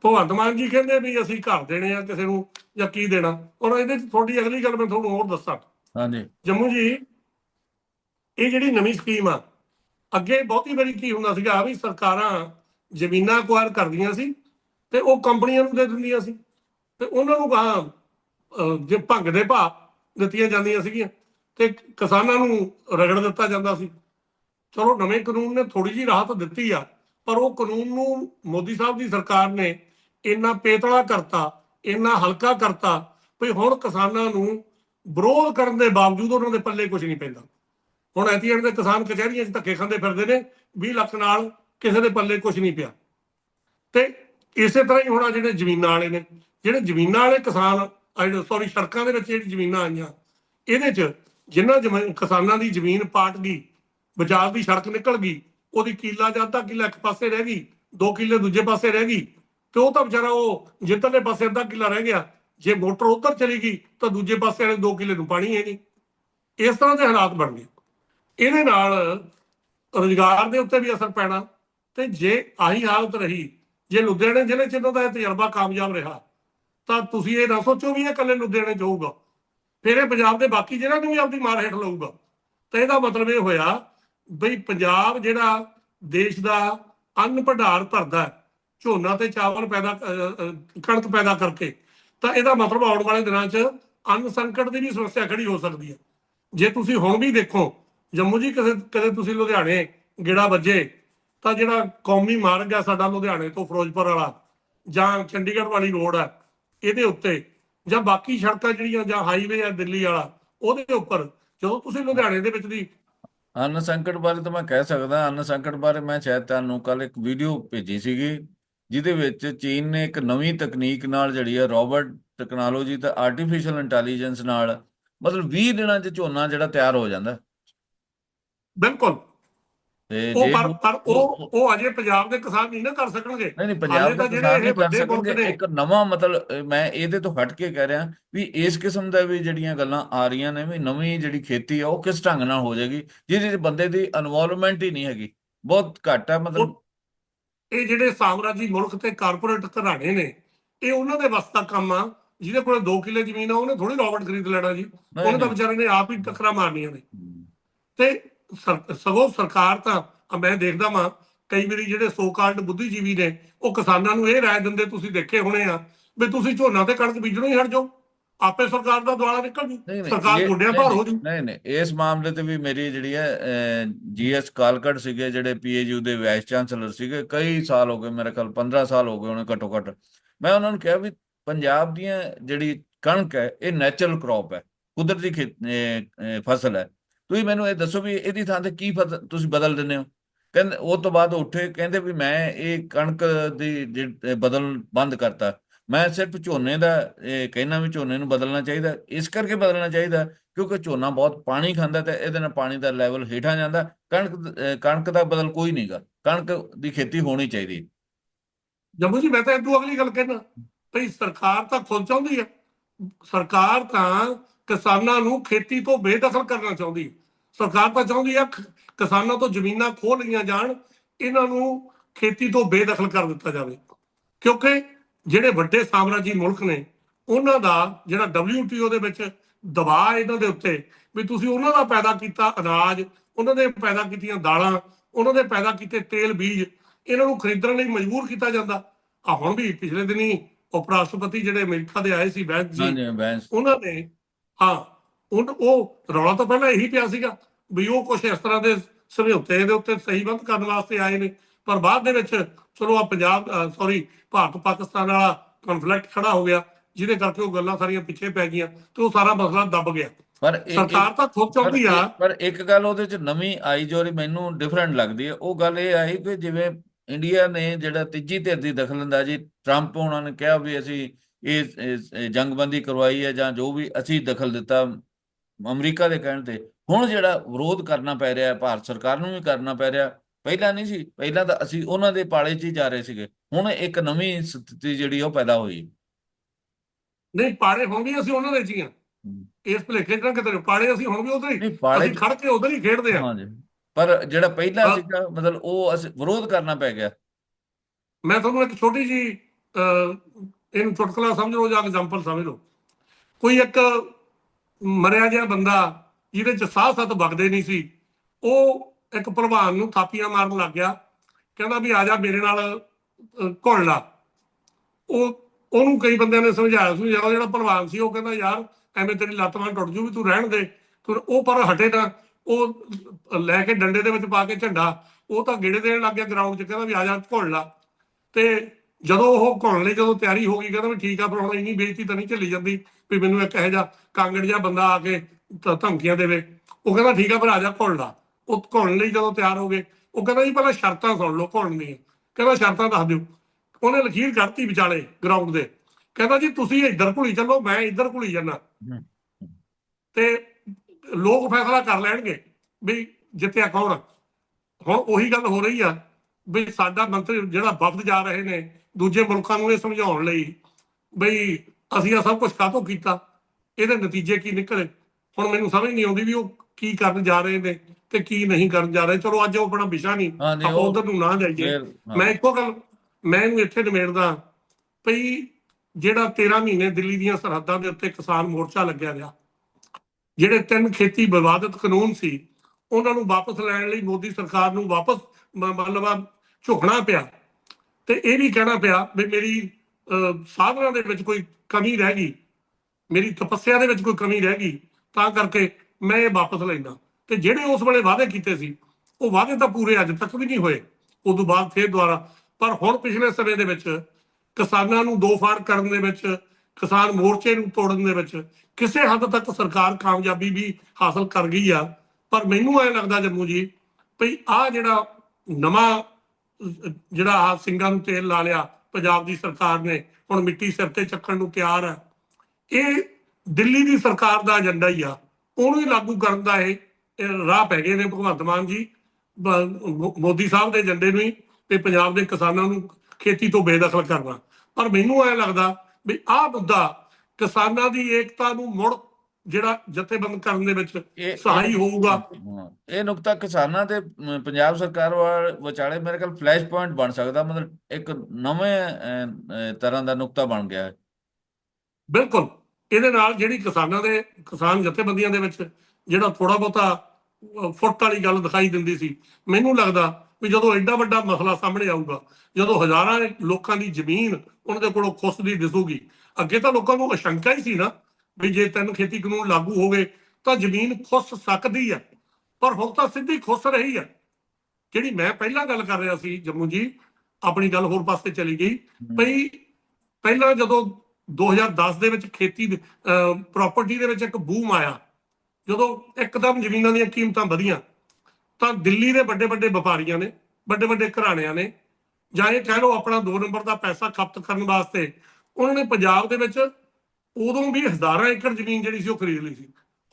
ਭਗਵੰਤ ਮਾਨ ਜੀ ਕਹਿੰਦੇ ਵੀ ਅਸੀਂ ਘਰ ਦੇਣੇ ਆ ਕਿਸੇ ਨੂੰ ਜਾਂ ਕੀ ਦੇਣਾ। ਔਰ ਇਹਦੇ ਚ ਤੁਹਾਡੀ ਅਗਲੀ ਗੱਲ ਮੈਂ ਤੁਹਾਨੂੰ ਹੋਰ ਦੱਸਾਂ। ਹਾਂਜੀ। ਜੰਮੂ ਜੀ ਇਹ ਜਿਹੜੀ ਨਵੀਂ ਸਕੀਮ ਆ ਅੱਗੇ ਬਹੁਤੀ ਵਾਰੀ ਕੀ ਹੁੰਦਾ ਸੀਗਾ ਵੀ ਸਰਕਾਰਾਂ ਜ਼ਮੀਨਾਂ ਅਕਵਾਇਰ ਕਰਦੀਆਂ ਸੀ ਤੇ ਉਹ ਕੰਪਨੀਆਂ ਨੂੰ ਦੇ ਦਿੰਦੀਆਂ ਸੀ। ਤੇ ਉਹਨਾਂ ਨੂੰ ਕਹਾ ਜੇ ਭੰਗ ਦੇ ਭਾਅ ਦਿੱਤੀਆਂ ਜਾਂਦੀਆਂ ਸੀਗੀਆਂ ਤੇ ਕਿਸਾਨਾਂ ਨੂੰ ਰਗੜ ਦਿੱਤਾ ਜਾਂਦਾ ਸੀ। ਚਲੋ ਨਵੇਂ ਕਾਨੂੰਨ ਨੇ ਥੋੜੀ ਜਿਹੀ ਰਾਹਤ ਦਿੱਤੀ ਆ ਪਰ ਉਹ ਕਾਨੂੰਨ ਨੂੰ ਮੋਦੀ ਸਾਹਿਬ ਦੀ ਸਰਕਾਰ ਨੇ ਇੰਨਾ ਪੇਤਲਾ ਕਰਤਾ, ਇੰਨਾ ਹਲਕਾ ਕਰਤਾ ਵੀ ਹੁਣ ਕਿਸਾਨਾਂ ਨੂੰ ਵਿਰੋਧ ਕਰਨ ਦੇ ਬਾਵਜੂਦ ਉਹਨਾਂ ਦੇ ਪੱਲੇ ਕੁਝ ਨਹੀਂ ਪੈਂਦਾ। ਹੁਣ ਐਤੀਆਂ ਦੇ ਕਿਸਾਨ ਕਚਹਿਰੀਆਂ 'ਚ ਧੱਕੇ ਖਾਂਦੇ ਫਿਰਦੇ ਨੇ 20 ਲੱਖ ਨਾਲ ਕਿਸੇ ਦੇ ਪੱਲੇ ਕੁਝ ਨਹੀਂ ਪਿਆ। ਤੇ ਇਸੇ ਤਰ੍ਹਾਂ ਹੀ ਹੁਣ ਜਿਹੜੇ ਜ਼ਮੀਨਾਂ ਵਾਲੇ ਨੇ, ਜਿਹੜੇ ਜ਼ਮੀਨਾਂ ਵਾਲੇ ਕਿਸਾਨ ਸੌਰੀ ਸੜਕਾਂ ਦੇ ਵਿੱਚ ਜਿਹੜੀ ਜ਼ਮੀਨਾਂ ਆਈਆਂ, ਇਹਦੇ 'ਚ ਜਿਨ੍ਹਾਂ ਜ਼ਮੀਨ ਕਿਸਾਨਾਂ ਦੀ ਜ਼ਮੀਨ ਪਾਟ ਗਈ, ਬਾਜ਼ਾਰ ਦੀ ਸੜਕ ਨਿਕਲ ਗਈ, ਉਹਦੀ ਕਿੱਲਾ ਜਾਂ ਅੱਧਾ ਕਿੱਲਾ ਇੱਕ ਪਾਸੇ ਰਹਿ ਗਈ, ਦੋ ਕਿੱਲੇ ਦੂਜੇ ਪਾਸੇ ਰਹਿ ਗਈ ਤੇ ਉਹ ਤਾਂ ਵਿਚਾਰਾ ਉਹ ਜਿੱਧਰਲੇ ਪਾਸੇ ਅੱਧਾ ਕਿੱਲਾ ਰਹਿ ਗਿਆ ਜੇ ਮੋਟਰ ਉੱਧਰ ਚਲੀ ਗਈ ਤਾਂ ਦੂਜੇ ਪਾਸੇ ਵਾਲੇ ਦੋ ਕਿੱਲੇ ਨੂੰ ਪਾਣੀ ਹੈ ਨਹੀਂ। ਇਸ ਤਰ੍ਹਾਂ ਦੇ ਹਾਲਾਤ ਬਣ ਗਏ। ਇਹਦੇ ਨਾਲ ਰੁਜ਼ਗਾਰ ਦੇ ਉੱਤੇ ਵੀ ਅਸਰ ਪੈਣਾ ਤੇ ਜੇ ਆਹੀ ਹਾਲਤ ਰਹੀ ਜੇ ਲੁਧਿਆਣੇ ਜ਼ਿਲ੍ਹੇ 'ਚ ਇਹਨਾਂ ਦਾ ਇਹ ਤਜਰਬਾ ਕਾਮਯਾਬ ਰਿਹਾ ਤਾਂ ਤੁਸੀਂ ਇਹ ਨਾ ਸੋਚੋ ਵੀ ਇਹ ਇਕੱਲੇ ਲੁਧਿਆਣੇ 'ਚ ਹੋਊਗਾ। ਫਿਰ ਇਹ ਪੰਜਾਬ ਦੇ ਬਾਕੀ ਜ਼ਿਲ੍ਹਿਆਂ ਨੂੰ ਵੀ ਆਪਦੀ ਮਾਰ ਹੇਠ ਲਊਗਾ। ਤਾਂ ਇਹਦਾ ਮਤਲਬ ਇਹ ਹੋਇਆ ਬਈ ਪੰਜਾਬ ਜਿਹੜਾ ਦੇਸ਼ ਦਾ ਅੰਨ ਭੰਡਾਰ ਭਰਦਾ ਹੈ, ਝੋਨਾ ਤੇ ਚਾਵਲ ਪੈਦਾ ਕਣਕ ਪੈਦਾ ਕਰਕੇ। ਤਾਂ ਇਹਦਾ ਮਤਲਬ ਆਉਣ ਵਾਲੇ ਦਿਨਾਂ 'ਚ ਅੰਨ ਸੰਕਟ ਦੀ ਵੀ ਸਮੱਸਿਆ ਖੜੀ ਹੋ ਸਕਦੀ ਹੈ। ਜੇ ਤੁਸੀਂ ਹੁਣ ਵੀ ਦੇਖੋ, ਜੰਮੂ ਜੀ ਕਦੇ ਕਦੇ ਤੁਸੀਂ ਲੁਧਿਆਣੇ ਗੇੜਾ ਵੱਜੇ, ਤਾਂ ਜਿਹੜਾ ਕੌਮੀ ਮਾਰਗ ਹੈ ਸਾਡਾ ਲੁਧਿਆਣੇ ਤੋਂ ਫਿਰੋਜ਼ਪੁਰ ਵਾਲਾ, ਜਾਂ ਚੰਡੀਗੜ੍ਹ ਵਾਲੀ ਰੋਡ ਹੈ, ਇਹਦੇ ਉੱਤੇ, ਜਾਂ ਬਾਕੀ ਸੜਕਾਂ ਜਿਹੜੀਆਂ, ਜਾਂ ਹਾਈਵੇ ਹੈ ਦਿੱਲੀ ਵਾਲਾ, ਉਹਦੇ ਉੱਪਰ, ਜਦੋਂ ਤੁਸੀਂ ਲੁਧਿਆਣੇ ਦੇ ਵਿੱਚ ਦੀ ਅੰਨ ਸੰਕਟ ਬਾਰੇ ਤਾਂ ਮੈਂ ਕਹਿ ਸਕਦਾ, ਅੰਨ ਸੰਕਟ ਬਾਰੇ ਮੈਂ ਸ਼ਾਇਦ ਤੁਹਾਨੂੰ ਕੱਲ ਇੱਕ ਵੀਡੀਓ ਭੇਜੀ ਸੀਗੀ। ਜਿਹਦੇ ਵਿੱਚ ਚੀਨ ਨੇ ਇੱਕ ਨਵੀਂ ਤਕਨੀਕ ਨਾਲ ਜਿਹੜੀ ਹੈ ਰੋਬੋਟ ਟੈਕਨੋਲੋਜੀ ਤੇ ਆਰਟੀਫੀਸ਼ੀਅਲ ਇੰਟੈਲੀਜੈਂਸ ਨਾਲ ਮਤਲਬ 20 ਦਿਨਾਂ 'ਚ ਝੋਨਾ ਜਿਹੜਾ ਤਿਆਰ ਹੋ ਜਾਂਦਾ। ਬਿਲਕੁਲ। ਉਹ ਪਰ ਉਹ- ਪਰ ਉਹ ਉਹ ਅਜੇ ਪੰਜਾਬ ਦੇ ਕਿਸਾਨ ਨਹੀਂ ਨਾ ਕਰ ਸਕਣਗੇ। ਨਹੀਂ ਨਹੀਂ ਪੰਜਾਬ ਦੇ ਕਿਸਾਨ ਇਹ ਨਹੀਂ ਕਰ ਸਕਣਗੇ। ਇੱਕ ਨਵਾਂ ਮਤਲਬ ਮੈਂ ਇਹਦੇ ਤੋਂ ਹਟ ਕੇ ਕਹਿ ਰਿਹਾ ਵੀ ਇਸ ਕਿਸਮ ਦਾ ਵੀ ਜਿਹੜੀਆਂ ਗੱਲਾਂ ਆ ਰਹੀਆਂ ਨੇ ਵੀ ਨਵੀਂ ਜਿਹੜੀ ਖੇਤੀ ਆ ਉਹ ਕਿਸ ਢੰਗ ਨਾਲ ਹੋ ਜਾਏਗੀ ਜਿਹਦੇ 'ਚ ਬੰਦੇ ਦੀ ਇਨਵੋਲਵਮੈਂਟ ਹੀ ਨਹੀਂ ਹੈਗੀ। ਬਹੁਤ ਘੱਟ ਹੈ ਮਤਲਬ ਇਹ ਜਿਹੜੇ ਸਾਮਰਾਜੀ ਮੁਲਕ ਤੇ ਕਾਰਪੋਰੇਟ ਘਰਾਣੇ ਨੇ ਇਹ ਉਹਨਾਂ ਦੇ ਵੱਸ ਦਾ ਕੰਮ ਆ। ਜਿਹਦੇ ਕੋਲੇ 2 ਕਿੱਲੇ ਜ਼ਮੀਨ ਆ ਉਹਨੇ ਥੋੜੀ ਰੋਬਟ ਖਰੀਦ ਲੈਣਾ ਜੀ। ਉਹਨੇ ਤਾਂ। ਵਿਚਾਰੇ ਨੇ ਆਪ ਹੀ ਟੱਕਰਾਂ ਮਾਰਨੀਆਂ ਨੇ। ਤੇ ਸਗੋਂ ਸਰਕਾਰ ਤਾਂ ਮੈਂ ਦੇਖਦਾ ਵਾਂ ਕਈ ਵਾਰੀ ਜਿਹੜੇ ਸੋ ਕਾਲਡ ਬੁੱਧੀਜੀਵੀ ਨੇ ਉਹ ਕਿਸਾਨਾਂ ਨੂੰ ਇਹ ਰਾਏ ਦਿੰਦੇ ਤੁਸੀਂ ਦੇਖੇ ਹੋਣੇ ਆ ਵੀ ਤੁਸੀਂ ਝੋਨਾ ਤੇ ਕਣਕ ਬੀਜਣੋਂ ਹੀ ਹਟ ਜਾਓ। ਆਪੇ ਸਰਕਾਰ ਦਾ ਦੁਆਲਾ ਨਿਕਲ ਜੂ। ਨਹੀਂ ਸਰਕਾਰ ਗੋਡਿਆਂ ਭਾਰ ਹੋ ਜੂ। ਨਹੀਂ ਨਹੀਂ ਇਸ ਮਾਮਲੇ ਤੇ ਵੀ ਮੇਰੀ ਜਿਹੜੀ ਹੈ ਜੀਐਸ ਕਾਲਕਟ ਸੀਗੇ ਜਿਹੜੇ ਪੀਏਯੂ ਦੇ ਵਾਈਸ ਚਾਂਸਲਰ ਸੀਗੇ ਕਈ ਸਾਲ ਹੋ ਗਏ ਮੇਰੇ ਖਿਆਲ 15 ਸਾਲ ਹੋ ਗਏ ਉਹਨੇ ਘੱਟੋ ਘੱਟ। ਮੈਂ ਉਹਨਾਂ ਨੂੰ ਕਿਹਾ ਵੀ ਪੰਜਾਬ ਦੀਆਂ ਜਿਹੜੀ ਕਣਕ ਹੈ ਇਹ ਨੈਚੁਰਲ ਕ੍ਰੌਪ ਹੈ ਕੁਦਰਤੀ ਫਸਲ ਹੈ। ਤੁਸੀਂ ਮੈਨੂੰ ਇਹ ਦੱਸੋ ਵੀ ਇਹਦੀ ਥਾਂ ਤੇ ਕੀ ਫਸਲ ਤੁਸੀਂ ਬਦਲ ਦਿੰਦੇ ਹੋ? ਕਹਿੰਦੇ ਉਹ ਤੋਂ ਬਾਅਦ ਉੱਠੇ ਕਹਿੰਦੇ ਵੀ ਮੈਂ ਇਹ ਕਣਕ ਦੀ ਬਦਲ ਬੰਦ ਕਰਤਾ। ਮੈਂ ਸਿਰਫ ਝੋਨੇ ਦਾ, ਇਹ ਕਹਿਣਾ ਵੀ ਝੋਨੇ ਨੂੰ ਬਦਲਣਾ ਚਾਹੀਦਾ। ਇਸ ਕਰਕੇ ਬਦਲਣਾ ਚਾਹੀਦਾ, ਕਿਉਂਕਿ ਝੋਨਾ ਬਹੁਤ ਪਾਣੀ ਖਾਂਦਾ ਤੇ ਇਹਦੇ ਨਾਲ ਪਾਣੀ ਦਾ ਲੈਵਲ ਹੇਠਾਂ ਜਾਂਦਾ। ਕਣਕ ਕਣਕ ਦਾ ਬਦਲ ਕੋਈ ਨਹੀਂਗਾ ਕਣਕ ਦੀ ਖੇਤੀ ਹੋਣੀ ਚਾਹੀਦੀ ਜੰਮੂ ਜੀ, ਮੈਂ ਤਾਂ ਇਦੋਂ ਅਗਲੀ ਗੱਲ ਕਹਿਣਾ ਭਈ ਸਰਕਾਰ ਤਾਂ ਖੁਦ ਚਾਹੁੰਦੀ ਹੈ। ਸਰਕਾਰ ਤਾਂ ਕਿਸਾਨਾਂ ਨੂੰ ਖੇਤੀ ਤੋਂ ਬੇਦਖਲ ਕਰਨਾ ਚਾਹੁੰਦੀ ਸਰਕਾਰ ਤਾਂ ਚਾਹੁੰਦੀ ਹੈ ਕਿਸਾਨਾਂ ਤੋਂ ਜ਼ਮੀਨਾਂ ਖੋਹ ਲਈਆਂ ਜਾਣ। ਇਹਨਾਂ ਨੂੰ ਖੇਤੀ ਤੋਂ ਬੇਦਖਲ ਕਰ ਦਿੱਤਾ ਜਾਵੇ। ਕਿਉਂਕਿ ਜਿਹੜੇ ਵੱਡੇ ਸਾਮਰਾਜੀ ਮੁਲਕ ਨੇ ਉਹਨਾਂ ਦਾ ਜਿਹੜਾ WTO ਦੇ ਵਿੱਚ ਦਬਾਅ ਇਹਨਾਂ ਦੇ ਉੱਤੇ ਵੀ ਤੁਸੀਂ ਉਹਨਾਂ ਦਾ ਪੈਦਾ ਕੀਤਾ ਅਨਾਜ ਉਹਨਾਂ ਦੇ ਪੈਦਾ ਕੀਤੀਆਂ ਦਾਲਾਂ ਉਹਨਾਂ ਦੇ ਪੈਦਾ ਕੀਤੇ ਤੇਲ ਬੀਜ ਇਹਨਾਂ ਨੂੰ ਖਰੀਦਣ ਲਈ ਮਜਬੂਰ ਕੀਤਾ ਜਾਂਦਾ। ਆ ਹੁਣ ਵੀ ਪਿਛਲੇ ਦਿਨੀ ਉਪ ਰਾਸ਼ਟਰਪਤੀ ਜਿਹੜੇ ਅਮਰੀਕਾ ਦੇ ਆਏ ਸੀ ਬੈਂਸ ਜੀ ਉਹਨਾਂ ਨੇ ਹਾਂ ਉਹ ਉਹ ਰੌਲਾ ਤਾਂ ਪਹਿਲਾਂ ਇਹੀ ਪਿਆ ਸੀਗਾ ਵੀ ਉਹ ਕੁਝ ਇਸ ਤਰ੍ਹਾਂ ਦੇ ਸਮਝੌਤੇ ਦੇ ਉੱਤੇ ਸਹੀਬੰਦ ਕਰਨ ਵਾਸਤੇ ਆਏ ਨੇ। ਪਰ ਬਾਅਦ ਦੇ ਵਿੱਚ ਚਲੋ ਆ ਪੰਜਾਬ ਸੌਰੀ ਭਾਰਤ ਪਾਕਿਸਤਾਨ ਵਾਲਾ ਕਨਫਲਿਕਟ ਖੜਾ ਹੋ ਗਿਆ ਜਿਹਦੇ ਕਰਕੇ ਉਹ ਗੱਲਾਂ ਸਾਰੀਆਂ ਪਿੱਛੇ ਪੈ ਗਈਆਂ ਤੇ ਉਹ ਸਾਰਾ ਮਸਲਾ ਦੱਬ ਗਿਆ। ਪਰ ਸਰਕਾਰ ਤਾਂ ਖੁਦ ਚਾਹੁੰਦੀ ਆ। ਪਰ ਇੱਕ ਗੱਲ ਉਹਦੇ ਚ ਨਵੀਂ ਆਈ ਜੋ ਮੈਨੂੰ ਡਿਫਰੈਂਟ ਲੱਗਦੀ ਹੈ ਉਹ ਗੱਲ ਇਹ ਆਈ ਕਿ ਜਿਵੇਂ ਇੰਡੀਆ ਨੇ ਜਿਹੜਾ ਤੀਜੀ ਧਿਰ ਦੀ ਦਖਲਅੰਦਾਜ਼ੀ ਟਰੰਪ ਉਹਨਾਂ ਨੇ ਕਿਹਾ ਵੀ ਅਸੀਂ ਇਹ ਜੰਗਬੰਦੀ ਕਰਵਾਈ ਹੈ ਜਾਂ ਜੋ ਵੀ ਅਸੀਂ ਦਖਲ ਦਿੱਤਾ ਅਮਰੀਕਾ ਦੇ ਕਹਿਣ ਤੇ ਹੁਣ ਜਿਹੜਾ ਵਿਰੋਧ ਕਰਨਾ ਪੈ ਰਿਹਾ ਹੈ ਭਾਰਤ ਸਰਕਾਰ ਨੂੰ ਵੀ ਕਰਨਾ ਪੈ ਰਿਹਾ ਪਹਿਲਾਂ ਨਹੀਂ ਸੀ ਪਹਿਲਾਂ ਤਾਂ ਅਸੀਂ ਉਹਨਾਂ ਦੇ ਪਾਲੇ 'ਚ ਹੀ ਜਾ ਰਹੇ ਸੀਗੇ। ਹੁਣ ਇੱਕ ਨਵੀਂ ਸਥਿਤੀ ਜਿਹੜੀ ਉਹ ਪੈਦਾ ਹੋਈ। ਨਹੀਂ ਪਾੜੇ ਹੁਣ ਵੀ ਅਸੀਂ ਉਹਨਾਂ ਦੇ ਚ ਹੀ। ਆ ਇਸ ਭਲੇਖੇ ਕਿਤੇ ਪਾੜੇ ਅਸੀਂ ਹੁਣ ਵੀ ਉਧਰ ਹੀ। ਅਸੀਂ ਖੜ ਕੇ ਉਧਰ ਹੀ ਖੇਡਦੇ ਆ। ਹਾਂਜੀ। ਪਰ ਜਿਹੜਾ ਪਹਿਲਾਂ। ਸੀਗਾ ਮਤਲਬ ਉਹ ਅਸੀਂ ਵਿਰੋਧ ਕਰਨਾ ਪੈ ਗਿਆ। ਮੈਂ ਤੁਹਾਨੂੰ ਇੱਕ ਛੋਟੀ ਜੀ ਇਹਨੂੰ ਚੁਟਕਲਾ ਸਮਝ ਲਓ ਜਾਂ ਐਗਜ਼ਾਮਪਲ ਸਮਝ। ਲਓ ਕੋਈ ਇੱਕ ਮਰਿਆ ਜਿਹਾ ਬੰਦਾ ਜਿਹਦੇ ਚ ਸਾਹ ਸੱਤ ਵਗਦੇ ਨਹੀਂ ਸੀ ਉਹ ਇੱਕ ਭਲਵਾਨ ਨੂੰ ਥਾਪੀਆਂ ਮਾਰਨ ਲੱਗ ਗਿਆ। ਕਹਿੰਦਾ ਵੀ ਆ ਜਾ ਮੇਰੇ ਨਾਲ ਅਹ, ਘੁਲ ਲਾ। ਉਹ ਉਹਨੂੰ ਕਈ ਬੰਦਿਆਂ ਨੇ ਸਮਝਾਇਆ ਸੀ ਜਿਹੜਾ ਭਲਵਾਨ ਸੀ ਉਹ ਕਹਿੰਦਾ ਯਾਰ ਐਵੇਂ ਤੇਰੀ ਲੱਤ ਬਾਂਹ ਟੁੱਟ ਜੂ ਵੀ ਤੂੰ ਰਹਿਣ ਦੇ। ਤੂੰ ਉਹ ਪਰ ਹਟੇ ਨਾ ਉਹ ਲੈ ਕੇ ਡੰਡੇ ਦੇ ਵਿੱਚ ਪਾ ਕੇ ਝੰਡਾ ਉਹ ਤਾਂ ਗੇੜੇ ਦੇਣ ਲੱਗ ਗਿਆ ਗਰਾਊਂਡ 'ਚ ਕਹਿੰਦਾ ਵੀ ਆ ਜਾ ਘੁਲ ਲਾ। ਤੇ ਜਦੋਂ ਉਹ ਘੁਲਣ ਲਈ ਜਦੋਂ ਤਿਆਰੀ ਹੋ ਗਈ ਕਹਿੰਦਾ ਵੀ ਠੀਕ ਆ ਪਰ ਹੁਣ ਇੰਨੀ ਬੇਇੱਜ਼ਤੀ ਤਾਂ ਨਹੀਂ ਚੱਲੀ ਜਾਂਦੀ ਵੀ ਮੈਨੂੰ ਇੱਕ ਇਹੋ ਜਿਹਾ ਕਾਂਗੜ ਜਿਹਾ ਬੰਦਾ ਆ ਕੇ ਧਮਕੀਆਂ ਦੇਵੇ। ਉਹ ਕਹਿੰਦਾ ਠੀਕ ਆ ਪਰ ਆ ਜਾ ਘੁਲ ਲਾ। ਉਹ ਘੁਲਣ ਲਈ ਜਦੋਂ ਤਿਆਰ ਹੋ ਗਏ ਉਹ ਕਹਿੰਦਾ ਜੀ ਪਹਿਲਾਂ ਸ਼ਰਤਾਂ ਸੁਣ ਲਓ ਘੁਲਣ ਦੀਆਂ। ਕਹਿੰਦਾ ਸ਼ਰਤਾਂ ਦੱਸ ਦਿਓ। ਉਹਨੇ ਲਖੀਰ ਕੱਢਤੀ ਵਿਚਾਲੇ ਗਰਾਊਂਡ ਦੇ। ਕਹਿੰਦਾ ਜੀ ਤੁਸੀਂ ਇੱਧਰ ਘੁਲੀ ਚੱਲੋ ਮੈਂ ਇੱਧਰ ਘੁਲੀ ਜਾਣਾ ਤੇ ਲੋਕ ਫੈਸਲਾ ਕਰ ਲੈਣਗੇ ਵੀ ਜਿੱਤਿਆ ਕੌਣ। ਹੁਣ ਉਹੀ ਗੱਲ ਹੋ ਰਹੀ ਆ ਵੀ ਸਾਡਾ ਮੰਤਰੀ ਜਿਹੜਾ ਵਫਦ ਜਾ ਰਹੇ ਨੇ ਦੂਜੇ ਮੁਲਕਾਂ ਨੂੰ ਇਹ ਸਮਝਾਉਣ ਲਈ ਬਈ ਅਸੀਂ ਆ ਸਭ ਕੁਝ ਕਾਹਤੋਂ ਕੀਤਾ ਇਹਦੇ ਨਤੀਜੇ ਕੀ ਨਿਕਲੇ? ਹੁਣ ਮੈਨੂੰ ਸਮਝ ਨਹੀਂ ਆਉਂਦੀ ਵੀ ਉਹ ਕੀ ਕਰਨ ਜਾ ਰਹੇ ਨੇ। ਤੇ ਕੀ ਨਹੀਂ ਕਰਨ ਜਾ ਰਹੇ? ਚਲੋ ਅੱਜ ਉਹ ਆਪਣਾ ਵਿਸ਼ਾ ਨਹੀਂ ਆਪਾਂ ਉਧਰ ਨੂੰ ਨਾ ਜਾਈਏ। ਮੈਂ ਇੱਕੋ ਗੱਲ ਮੈਂ ਇਹਨੂੰ ਇੱਥੇ ਨਿਮੇੜਦਾ ਭਈ ਜਿਹੜਾ 13 ਮਹੀਨੇ ਦਿੱਲੀ ਦੀਆਂ ਸਰਹੱਦਾਂ ਦੇ ਉੱਤੇ ਕਿਸਾਨ ਮੋਰਚਾ ਲੱਗਿਆ ਰਿਹਾ ਜਿਹੜੇ ਤਿੰਨ ਖੇਤੀ ਵਿਵਾਦਤ ਕਾਨੂੰਨ ਸੀ ਉਹਨਾਂ ਨੂੰ ਵਾਪਸ ਲੈਣ ਲਈ ਮੋਦੀ ਸਰਕਾਰ ਨੂੰ ਵਾਪਸ ਮਤਲਬ ਝੁਕਣਾ ਪਿਆ। ਤੇ ਇਹ ਵੀ ਕਹਿਣਾ ਪਿਆ ਵੀ ਮੇਰੀ ਸਾਧਨਾਂ ਦੇ ਵਿੱਚ ਕੋਈ ਕਮੀ ਰਹਿ ਗਈ ਮੇਰੀ ਤਪੱਸਿਆ ਦੇ ਵਿੱਚ ਕੋਈ ਕਮੀ ਰਹਿ ਗਈ ਤਾਂ ਕਰਕੇ ਮੈਂ ਇਹ ਵਾਪਸ ਲੈਂਦਾ। ਤੇ ਜਿਹੜੇ ਉਸ ਵੇਲੇ ਵਾਅਦੇ ਕੀਤੇ ਸੀ, ਉਹ ਵਾਅਦੇ ਤਾਂ ਪੂਰੇ ਅੱਜ ਤੱਕ ਵੀ ਨਹੀਂ ਹੋਏ। ਉਦੋਂ ਬਾਅਦ ਫੇਰ ਦੁਬਾਰਾ, ਪਰ ਹੁਣ ਪਿਛਲੇ ਸਮੇਂ ਦੇ ਵਿੱਚ ਕਿਸਾਨਾਂ ਨੂੰ ਦੋ ਫਾੜ ਕਰਨ ਦੇ ਵਿੱਚ, ਕਿਸਾਨ ਮੋਰਚੇ ਨੂੰ ਤੋੜਨ ਦੇ ਵਿੱਚ ਕਿਸੇ ਹੱਦ ਤੱਕ ਸਰਕਾਰ ਕਾਮਯਾਬੀ ਵੀ ਹਾਸਲ ਕਰ ਗਈ ਆ। ਪਰ ਮੈਨੂੰ ਐ ਲੱਗਦਾ ਜੰਮੂ ਜੀ, ਭਈ ਆ ਜਿਹੜਾ ਨਵਾਂ, ਜਿਹੜਾ ਆ ਸਿੰਘਾਂ ਨੂੰ ਤੇਲ ਲਾ ਲਿਆ ਪੰਜਾਬ ਦੀ ਸਰਕਾਰ ਨੇ, ਹੁਣ ਮਿੱਟੀ ਸਿਰ ਤੇ ਚੱਕਣ ਨੂੰ ਤਿਆਰ ਆ। ਇਹ ਦਿੱਲੀ ਦੀ ਸਰਕਾਰ ਦਾ ਏਜੰਡਾ ਹੀ ਆ। ਉਹਨੂੰ ਹੀ ਲਾਗੂ ਕਰਨ ਦਾ ਇਹ ਰਾਹ ਪੈ ਗਏ ਨੇ ਭਗਵੰਤ ਮਾਨ ਜੀ ਮੋਦੀ ਸਾਹਿਬ ਦੇ ਏਜੰਡੇ ਨੂੰ ਹੀ ਤੇ ਪੰਜਾਬ ਦੇ ਕਿਸਾਨਾਂ ਨੂੰ ਖੇਤੀ ਤੋਂ ਬੇਦਖਲ ਕਰਨਾ। ਪਰ ਮੈਨੂੰ ਐ ਲੱਗਦਾ ਵੀ ਆਹ ਮੁੱਦਾ ਕਿਸਾਨਾਂ ਦੀ ਏਕਤਾ ਨੂੰ ਮੁੜ ਜਿਹੜਾ ਜਥੇਬੰਦ ਕਰਨ ਦੇ ਵਿੱਚ ਸਹਾਈ ਹੋਊਗਾ। ਇਹ ਨੁਕਤਾ ਕਿਸਾਨਾਂ ਤੇ ਅਮ, ਪੰਜਾਬ ਸਰਕਾਰ ਵਿਚਾਲੇ ਮੇਰੇ ਖਿਆਲ ਫਲੈਸ਼ ਪੁਆਇੰਟ ਬਣ ਸਕਦਾ ਮਤਲਬ ਇੱਕ ਨਵੇਂ ਤਰ੍ਹਾਂ ਦਾ ਨੁਕਤਾ ਬਣ ਗਿਆ ਹੈ। ਬਿਲਕੁਲ। ਇਹਦੇ ਨਾਲ ਜਿਹੜੀ ਕਿਸਾਨਾਂ ਦੇ ਕਿਸਾਨ ਜਥੇਬੰਦੀਆਂ ਦੇ ਵਿੱਚ ਜਿਹੜਾ ਥੋੜਾ ਬਹੁਤਾ ਫੁੱਟ ਵਾਲੀ ਗੱਲ ਦਿਖਾਈ ਦਿੰਦੀ ਸੀ। ਮੈਨੂੰ ਲੱਗਦਾ ਵੀ ਜਦੋਂ ਐਡਾ ਵੱਡਾ ਮਸਲਾ ਸਾਹਮਣੇ ਆਊਗਾ ਜਦੋਂ ਹਜ਼ਾਰਾਂ ਲੋਕਾਂ ਦੀ ਜ਼ਮੀਨ ਉਹਨਾਂ ਦੇ ਕੋਲੋਂ ਖੁੱਸਦੀ ਦਿਸੂਗੀ ਅੱਗੇ ਤਾਂ ਲੋਕਾਂ ਨੂੰ ਅਸ਼ੰਕਾ ਹੀ ਸੀ ਨਾ ਵੀ ਜੇ ਤਿੰਨ ਖੇਤੀ ਕਾਨੂੰਨ ਲਾਗੂ ਹੋ ਗਏ ਤਾਂ ਜ਼ਮੀਨ ਖੁੱਸ ਸਕਦੀ ਆ ਪਰ ਹੁਣ ਤਾਂ ਸਿੱਧੀ ਖੁੱਸ ਰਹੀ ਆ ਜਿਹੜੀ ਮੈਂ ਪਹਿਲਾਂ ਗੱਲ ਕਰ ਰਿਹਾ ਸੀ ਜੰਮੂ ਜੀ ਆਪਣੀ ਗੱਲ ਹੋਰ ਪਾਸੇ ਚਲੀ ਗਈ। ਭਈ ਪਹਿਲਾਂ ਜਦੋਂ 2010 ਦੇ ਵਿੱਚ ਖੇਤੀ ਪ੍ਰਾਪਰਟੀ ਦੇ ਵਿੱਚ ਇੱਕ ਬੂਮ ਆਇਆ ਜਦੋਂ ਇੱਕਦਮ ਜ਼ਮੀਨਾਂ ਦੀਆਂ ਕੀਮਤਾਂ ਵਧੀਆਂ, ਤਾਂ ਦਿੱਲੀ ਦੇ ਵੱਡੇ ਵੱਡੇ ਵਪਾਰੀਆਂ ਨੇ, ਵੱਡੇ ਵੱਡੇ ਘਰਾਣਿਆਂ ਨੇ, ਜਾਂ ਇਹ ਕਹਿ ਲਓ ਆਪਣਾ 2 ਨੰਬਰ ਦਾ ਪੈਸਾ ਖਪਤ ਕਰਨ ਵਾਸਤੇ, ਉਹਨਾਂ ਨੇ ਪੰਜਾਬ ਦੇ ਵਿੱਚ ਉਦੋਂ ਵੀ ਹਜ਼ਾਰਾਂ ਏਕੜ ਜ਼ਮੀਨ ਜਿਹੜੀ ਸੀ ਉਹ ਖਰੀਦ ਲਈ ਸੀ।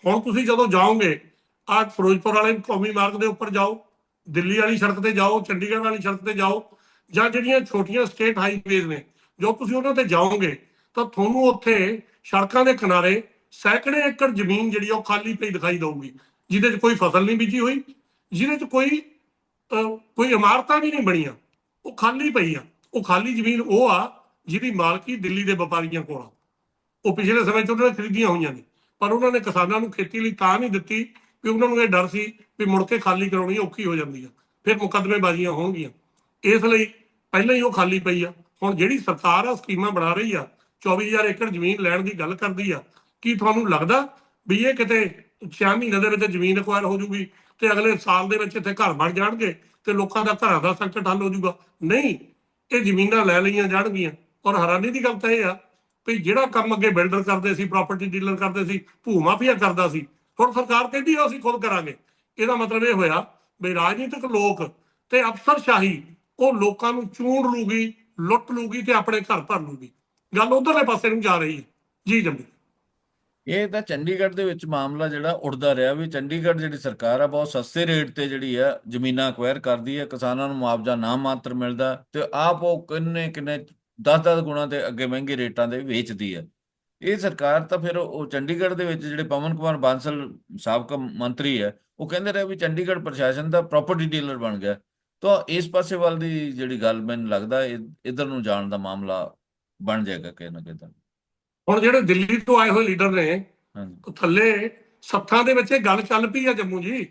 ਹੁਣ ਤੁਸੀਂ ਜਦੋਂ ਜਾਓਗੇ, ਆਹ ਫਿਰੋਜ਼ਪੁਰ ਵਾਲੇ ਕੌਮੀ ਮਾਰਗ ਦੇ ਉੱਪਰ ਜਾਓ, ਦਿੱਲੀ ਵਾਲੀ ਸੜਕ ਤੇ ਜਾਓ, ਚੰਡੀਗੜ੍ਹ ਵਾਲੀ ਸੜਕ ਤੇ ਜਾਓ, ਜਾਂ ਜਿਹੜੀਆਂ ਛੋਟੀਆਂ ਸਟੇਟ ਹਾਈਵੇਜ਼ ਨੇ, ਜੋ ਤੁਸੀਂ ਉਹਨਾਂ ਤੇ ਜਾਓਗੇ, ਤਾਂ ਤੁਹਾਨੂੰ ਉੱਥੇ ਸੜਕਾਂ ਦੇ ਕਿਨਾਰੇ ਸੈਂਕੜੇ ਏਕੜ ਜ਼ਮੀਨ ਜਿਹੜੀ ਆ ਉਹ ਖਾਲੀ ਪਈ ਦਿਖਾਈ ਦਊਗੀ, ਜਿਹਦੇ 'ਚ ਕੋਈ ਫਸਲ ਨਹੀਂ ਬੀਜੀ ਹੋਈ, ਜਿਹਦੇ 'ਚ ਕੋਈ ਕੋਈ ਇਮਾਰਤਾਂ ਵੀ ਨਹੀਂ ਬਣੀਆਂ, ਉਹ ਖਾਲੀ ਪਈ ਆ ਉਹ ਖਾਲੀ ਜ਼ਮੀਨ ਉਹ ਆ ਜਿਹਦੀ ਮਾਲਕੀ ਦਿੱਲੀ ਦੇ ਵਪਾਰੀਆਂ ਕੋਲ ਆ। ਉਹ ਪਿਛਲੇ ਸਮੇਂ 'ਚ ਉਹਨਾਂ ਨੇ ਖਰੀਦੀਆਂ ਹੋਈਆਂ ਨੇ, ਪਰ ਉਹਨਾਂ ਨੇ ਕਿਸਾਨਾਂ ਨੂੰ ਖੇਤੀ ਲਈ ਤਾਂ ਨਹੀਂ ਦਿੱਤੀ ਕਿ ਉਹਨਾਂ ਨੂੰ ਇਹ ਡਰ ਸੀ ਵੀ ਮੁੜ ਕੇ ਖਾਲੀ ਕਰਾਉਣੀ ਔਖੀ ਹੋ ਜਾਂਦੀ ਆ, ਫਿਰ ਮੁਕੱਦਮੇਬਾਜ਼ੀਆਂ ਹੋਣਗੀਆਂ। ਇਸ ਲਈ ਪਹਿਲਾਂ ਹੀ ਉਹ ਖਾਲੀ ਪਈ ਆ। ਹੁਣ ਜਿਹੜੀ ਸਰਕਾਰ ਆ ਸਕੀਮਾਂ ਬਣਾ ਰਹੀ ਆ 24000 ਏਕੜ ਜ਼ਮੀਨ ਲੈਣ ਦੀ ਗੱਲ ਕਰਦੀ ਆ ਕੀ ਤੁਹਾਨੂੰ ਲੱਗਦਾ ਵੀ ਇਹ ਕਿਤੇ 6 ਮਹੀਨਿਆਂ ਦੇ ਵਿੱਚ ਜ਼ਮੀਨ ਅਕਵਾਇਰ ਹੋ ਜੂਗੀ ਤੇ ਅਗਲੇ ਸਾਲ ਦੇ ਵਿੱਚ ਇੱਥੇ ਘਰ ਬਣ ਜਾਣਗੇ ਤੇ ਲੋਕਾਂ ਦਾ ਘਰਾਂ ਦਾ ਸੰਕਟ ਹੱਲ ਹੋ ਜੂਗਾ? ਨਹੀਂ, ਇਹ ਜ਼ਮੀਨਾਂ ਲੈ ਲਈਆਂ ਜਾਣਗੀਆਂ। ਔਰ ਹੈਰਾਨੀ ਦੀ ਗੱਲ ਤਾਂ ਇਹ ਆ ਵੀ ਜਿਹੜਾ ਕੰਮ ਅੱਗੇ ਬਿਲਡਰ ਕਰਦੇ ਸੀ, ਪ੍ਰਾਪਰਟੀ ਡੀਲਰ ਕਰਦੇ ਸੀ, ਭੂ ਮਾਫੀਆ ਕਰਦਾ ਸੀ, ਹੁਣ ਸਰਕਾਰ ਕਹਿੰਦੀ ਆ ਅਸੀਂ ਖੁਦ ਕਰਾਂਗੇ। ਇਹਦਾ ਮਤਲਬ ਇਹ ਹੋਇਆ ਵੀ ਰਾਜਨੀਤਿਕ ਲੋਕ ਤੇ ਅਫਸਰਸ਼ਾਹੀ, ਉਹ ਲੋਕਾਂ ਨੂੰ ਚੂੰਡ ਲੂਗੀ, ਲੁੱਟ ਲੂਗੀ ਤੇ ਆਪਣੇ ਘਰ ਭਰ ਲੂਗੀ। ਗੱਲ ਉਧਰਲੇ ਪਾਸੇ ਨੂੰ ਜਾ ਰਹੀ ਹੈ। ਜੀ ਜੰਮੀ ਇਹ ਤਾਂ ਚੰਡੀਗੜ੍ਹ ਦੇ ਵਿੱਚ ਮਾਮਲਾ ਜਿਹੜਾ ਉੱਠਦਾ ਰਿਹਾ ਵੀ ਚੰਡੀਗੜ੍ਹ ਜਿਹੜੀ ਸਰਕਾਰ ਆ, ਬਹੁਤ ਸਸਤੇ ਰੇਟ ਤੇ ਜਿਹੜੀ ਆ ਜ਼ਮੀਨਾਂ ਅਕਵਾਇਰ ਕਰਦੀ ਹੈ ਕਿਸਾਨਾਂ ਨੂੰ ਮੁਆਵਜ਼ਾ ਨਾ ਮਾਤਰ ਮਿਲਦਾ ਤੇ ਆਪ ਉਹ ਕਿੰਨੇ ਕਿੰਨੇ 10-10 ਗੁਣਾ ਤੇ ਅੱਗੇ ਮਹਿੰਗੇ ਰੇਟਾਂ ਦੇ ਵੇਚਦੀ ਹੈ ਇਹ ਸਰਕਾਰ ਤਾਂ ਫਿਰ ਉਹ ਚੰਡੀਗੜ੍ਹ ਦੇ ਵਿੱਚ ਜਿਹੜੇ ਪਵਨ ਕੁਮਾਰ ਬਾਂਸਲ ਸਾਬਕਾ ਮੰਤਰੀ ਹੈ ਉਹ ਕਹਿੰਦੇ ਰਹੇ ਵੀ ਚੰਡੀਗੜ੍ਹ ਪ੍ਰਸ਼ਾਸਨ ਦਾ ਪ੍ਰਾਪਰਟੀ ਡੀਲਰ ਬਣ ਗਿਆ। ਤਾਂ ਇਸ ਪਾਸੇ ਵੱਲ ਦੀ ਜਿਹੜੀ ਗੱਲ ਮੈਨੂੰ ਲੱਗਦਾ ਇਧਰ ਨੂੰ ਜਾਣ ਦਾ ਮਾਮਲਾ ਬਣ ਜਾਏਗਾ ਕਿਤੇ ਨਾ ਕਿਤੇ ਹੁਣ ਜਿਹੜੇ ਦਿੱਲੀ ਤੋਂ ਆਏ ਹੋਏ ਲੀਡਰ ਨੇ ਉਹ ਥੱਲੇ ਸੱਥਾਂ ਦੇ ਵਿੱਚ ਇਹ ਗੱਲ ਚੱਲ ਪਈ ਆ ਜੰਮੂ ਜੀ।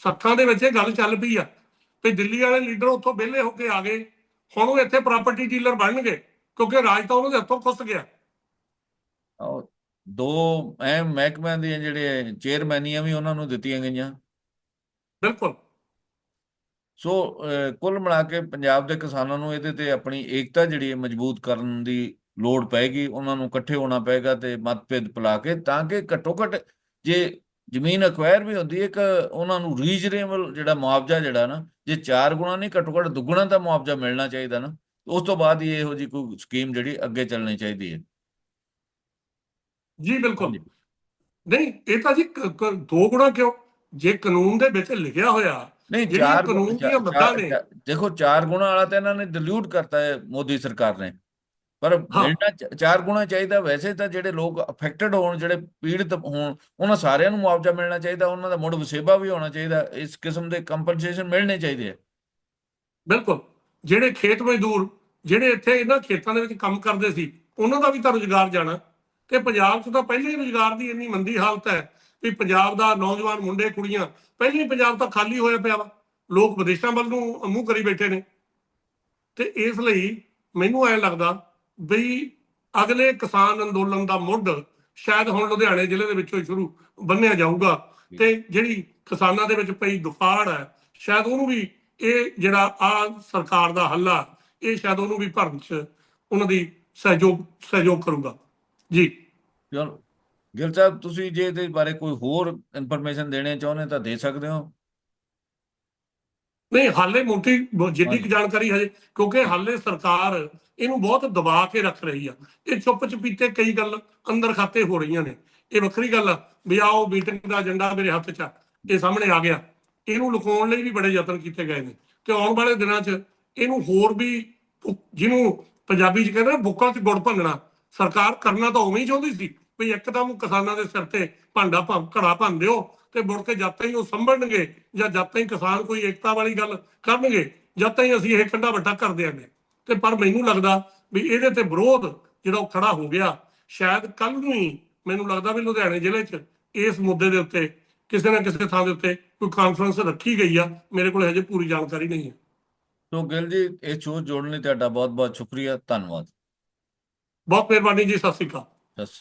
ਸੱਥਾਂ ਦੇ ਵਿੱਚ ਇਹ ਗੱਲ ਚੱਲ ਪਈ ਆ ਤੇ ਦਿੱਲੀ ਵਾਲੇ ਲੀਡਰ ਉੱਥੋਂ ਵਿਹਲੇ ਹੋ ਕੇ ਆ ਗਏ ਹੁਣ ਉਹ ਇੱਥੇ ਪ੍ਰਾਪਰਟੀ ਡੀਲਰ ਬਣਨਗੇ ਕਿਉਂਕਿ ਰਾਜ ਤਾਂ ਉਹਨਾਂ ਦੇ ਹੱਥੋਂ ਖੁੱਸ ਗਿਆ। ਦੋ ਅਹਿਮ ਮਹਿਕਮਿਆਂ ਦੀਆਂ ਜਿਹੜੇ ਚੇਅਰਮੈਨੀਆਂ ਵੀ ਉਹਨਾਂ ਨੂੰ ਦਿੱਤੀਆਂ ਗਈਆਂ। ਬਿਲਕੁਲ। ਸੋ ਕੁੱਲ ਮਿਲਾ ਕੇ ਪੰਜਾਬ ਦੇ ਕਿਸਾਨਾਂ ਨੂੰ ਇਹਦੇ ਤੇ ਆਪਣੀ ਏਕਤਾ ਜਿਹੜੀ ਹੈ ਮਜ਼ਬੂਤ ਕਰਨ ਦੀ ਲੋੜ ਪਏਗੀ ਉਹਨਾਂ ਨੂੰ ਇਕੱਠੇ ਹੋਣਾ ਪਏਗਾ ਤੇ ਮਤਭੇਦ ਭੁਲਾ ਕੇ ਤਾਂ ਕਿ ਘੱਟੋ ਘੱਟ ਜੇ ਜ਼ਮੀਨ ਅਕਵਾਇਰ ਵੀ ਹੁੰਦੀ ਹੈ ਉਹਨਾਂ ਨੂੰ ਰੀਜਨੇਬਲ ਜਿਹੜਾ ਮੁਆਵਜ਼ਾ ਜਿਹੜਾ ਨਾ ਜੇ ਚਾਰ ਗੁਣਾ ਨਹੀਂ ਘੱਟੋ ਘੱਟ ਦੁੱਗਣਾ ਤਾਂ ਮੁਆਵਜ਼ਾ ਮਿਲਣਾ ਚਾਹੀਦਾ ਨਾ ਉਸ ਤੋਂ ਬਾਅਦ ਹੀ ਇਹੋ ਜੀ ਕੋਈ ਸਕੀਮ ਜਿਹੜੀ ਅੱਗੇ ਚੱਲਣੀ ਚਾਹੀਦੀ ਹੈ ਜੀ ਬਿਲਕੁਲ। ਨਹੀਂ ਇਹ ਤਾਂ ਜੀ ਦੋ ਗੁਣਾ ਕਿਉਂ ਜੇ ਕਾਨੂੰਨ ਦੇ ਵਿੱਚ ਲਿਖਿਆ ਹੋਇਆ ਨਹੀਂ ਚਾਰ ਕਾਨੂੰਨ ਦੀਆਂ ਚਾਰ- ਮੱਦਾਂ ਨੇ। ਚਾਰ- ਦੇਖੋ ਚਾਰ ਗੁਣਾ ਵਾਲਾ ਤਾਂ ਇਹਨਾਂ ਨੇ ਡਿਲੂਟ ਕਰਤਾ ਹੈ ਮੋਦੀ ਸਰਕਾਰ ਨੇ ਪਰ। ਮਿਲਣਾ ਚਾਰ ਗੁਣਾ ਚਾਹੀਦਾ ਵੈਸੇ ਤਾਂ ਜਿਹੜੇ ਲੋਕ ਅਫੈਕਟਡ ਹੋਣ ਜਿਹੜੇ ਪੀੜਤ ਹੋਣ ਉਹਨਾਂ ਸਾਰਿਆਂ ਨੂੰ ਮੁਆਵਜ਼ਾ ਮਿਲਣਾ ਚਾਹੀਦਾ ਉਹਨਾਂ ਦਾ ਮੁੜ ਵਸੇਬਾ ਵੀ ਹੋਣਾ ਚਾਹੀਦਾ ਇਸ ਕਿਸਮ ਦੇ ਕੰਪਨਸੇਸ਼ਨ ਮਿਲਣੇ ਚਾਹੀਦੇ ਆ। ਬਿਲਕੁਲ। ਜਿਹੜੇ ਖੇਤ ਮਜ਼ਦੂਰ ਜਿਹੜੇ ਇੱਥੇ ਇਹਨਾਂ ਖੇਤਾਂ ਦੇ ਵਿੱਚ ਕੰਮ ਕਰਦੇ ਸੀ ਉਹਨਾਂ ਦਾ ਵੀ ਤਾਂ ਰੁਜ਼ਗਾਰ ਜਾਣਾ। ਤੇ ਪੰਜਾਬ 'ਚ ਤਾਂ ਪਹਿਲੇ ਹੀ ਰੁਜ਼ਗਾਰ ਦੀ ਇੰਨੀ ਮੰਦੀ ਹਾਲਤ ਹੈ ਵੀ ਪੰਜਾਬ ਦਾ ਨੌਜਵਾਨ ਮੁੰਡੇ ਕੁੜੀਆਂ ਪਹਿਲੇ ਹੀ ਪੰਜਾਬ ਤਾਂ ਖਾਲੀ ਹੋਇਆ ਪਿਆ ਵਾ। ਲੋਕ ਵਿਦੇਸ਼ਾਂ ਵੱਲ ਨੂੰ ਮੂੰਹ ਕਰੀ ਬੈਠੇ ਨੇ। ਤੇ ਇਸ ਲਈ ਮੈਨੂੰ ਐ ਲੱਗਦਾ ਬਈ ਅਗਲੇ ਕਿਸਾਨ ਅੰਦੋਲਨ ਦਾ ਮੁੱਢ ਸ਼ਾਇਦ ਹੁਣ ਲੁਧਿਆਣੇ ਜ਼ਿਲ੍ਹੇ ਦੇ ਵਿੱਚੋਂ ਸ਼ੁਰੂ ਬੰਨਿਆ ਜਾਊਗਾ ਤੇ ਜਿਹੜੀ ਕਿਸਾਨਾਂ ਦੇ ਵਿੱਚ ਪਈ ਦੁਫਾੜ ਹੈ ਸ਼ਾਇਦ ਉਹਨੂੰ ਵੀ ਇਹ ਜਿਹੜਾ ਆ ਸਰਕਾਰ ਦਾ ਹੱਲਾ ਇਹ ਸ਼ਾਇਦ ਉਹਨੂੰ ਵੀ ਭਰਨ ਚ ਉਹਨਾਂ ਦੀ ਸਹਿਯੋਗ ਸਹਿਯੋਗ ਕਰੂਗਾ। ਜੀ। ਚਲੋ। ਗਿਲ ਸਾਹਿਬ ਤੁਸੀਂ ਜੇ ਇਹਦੇ ਬਾਰੇ ਕੋਈ ਹੋਰ ਇਨਫੋਰਮੇਸ਼ਨ ਦੇਣੇ ਚਾਹੁੰਦੇ ਤਾਂ ਦੇ ਸਕਦੇ ਹੋ। ਨਹੀਂ ਹਾਲੇ ਮੋਟੀ ਜਿੰਨੀ ਕੁ। ਜਾਣਕਾਰੀ ਹਜੇ ਕਿਉਂਕਿ ਹਾਲੇ ਸਰਕਾਰ ਇਹਨੂੰ ਬਹੁਤ ਦਬਾ ਕੇ ਰੱਖ ਰਹੀ ਆ। ਇਹ ਚੁੱਪ ਚਪੀਤੇ ਕਈ ਗੱਲ ਅੰਦਰ ਖਾਤੇ ਹੋ ਰਹੀਆਂ ਨੇ। ਇਹ ਵੱਖਰੀ ਗੱਲ ਆ ਵੀ ਆਓ ਮੀਟਿੰਗ ਦਾ ਏਜੰਡਾ ਮੇਰੇ ਹੱਥ 'ਚ ਆ ਇਹ ਸਾਹਮਣੇ ਆ ਗਿਆ। ਇਹਨੂੰ ਲੁਕਾਉਣ ਲਈ ਵੀ ਬੜੇ ਯਤਨ ਕੀਤੇ ਗਏ ਨੇ ਤੇ ਆਉਣ ਵਾਲੇ ਦਿਨਾਂ 'ਚ ਇਹਨੂੰ ਹੋਰ ਵੀ ਜਿਹਨੂੰ ਪੰਜਾਬੀ 'ਚ ਕਹਿੰਦੇ ਬੁੱਕਲ 'ਚ ਗੁੜ ਭੰਨਣਾ ਸਰਕਾਰ ਕਰਨਾ ਤਾਂ ਉਵੇਂ ਹੀ ਚਾਹੁੰਦੀ ਸੀ ਵੀ ਇੱਕਦਮ ਕਿਸਾਨਾਂ ਦੇ ਸਿਰ ਤੇ ਭਾਂਡਾ ਭੰ ਘੜਾ ਭੰਨ ਦਿਓ। ਤੇ ਮੁੜ ਕੇ ਜਦ ਤਾਈਂ ਉਹ ਸੰਭਲਣਗੇ ਜਾਂ ਜਦ ਤਾਈਂ ਕਿਸਾਨ ਕੋਈ ਏਕਤਾ ਵਾਲੀ ਗੱਲ ਕਰਨਗੇ ਜਦ ਤਾਈਂ ਅਸੀਂ ਇਹ ਕੰਡਾ ਵੱਟਾ ਕਰ ਦਿਆਂਗੇ। ਤੇ ਪਰ ਮੈਨੂੰ ਲੱਗਦਾ ਵੀ ਇਹਦੇ ਤੇ ਵਿਰੋਧ ਜਿਹੜਾ ਉਹ ਖੜਾ ਹੋ ਗਿਆ ਸ਼ਾਇਦ ਕੱਲ ਨੂੰ ਹੀ ਮੈਨੂੰ ਲੱਗਦਾ ਵੀ ਲੁਧਿਆਣੇ ਜ਼ਿਲ੍ਹੇ 'ਚ ਇਸ ਮੁੱਦੇ ਦੇ ਉੱਤੇ ਕਿਸੇ ਨਾ ਕਿਸੇ ਥਾਂ ਦੇ ਉੱਤੇ ਕੋਈ ਕਾਨਫਰੰਸ ਰੱਖੀ ਗਈ ਆ ਮੇਰੇ ਕੋਲ ਹਜੇ ਪੂਰੀ ਜਾਣਕਾਰੀ ਨਹੀਂ ਹੈ। ਸੋ ਗਿਲ ਜੀ ਇਹ ਸ਼ੋਅ ਜੋੜਨ ਲਈ ਤੁਹਾਡਾ ਬਹੁਤ ਬਹੁਤ ਸ਼ੁਕਰੀਆ ਧੰਨਵਾਦ। ਬਹੁਤ ਮਿਹਰਬਾਨੀ ਜੀ ਸਤਿ ਸ਼੍ਰੀ ਅਕਾਲ। ਸਤਿ ਸ੍ਰੀ ਅਕਾਲ।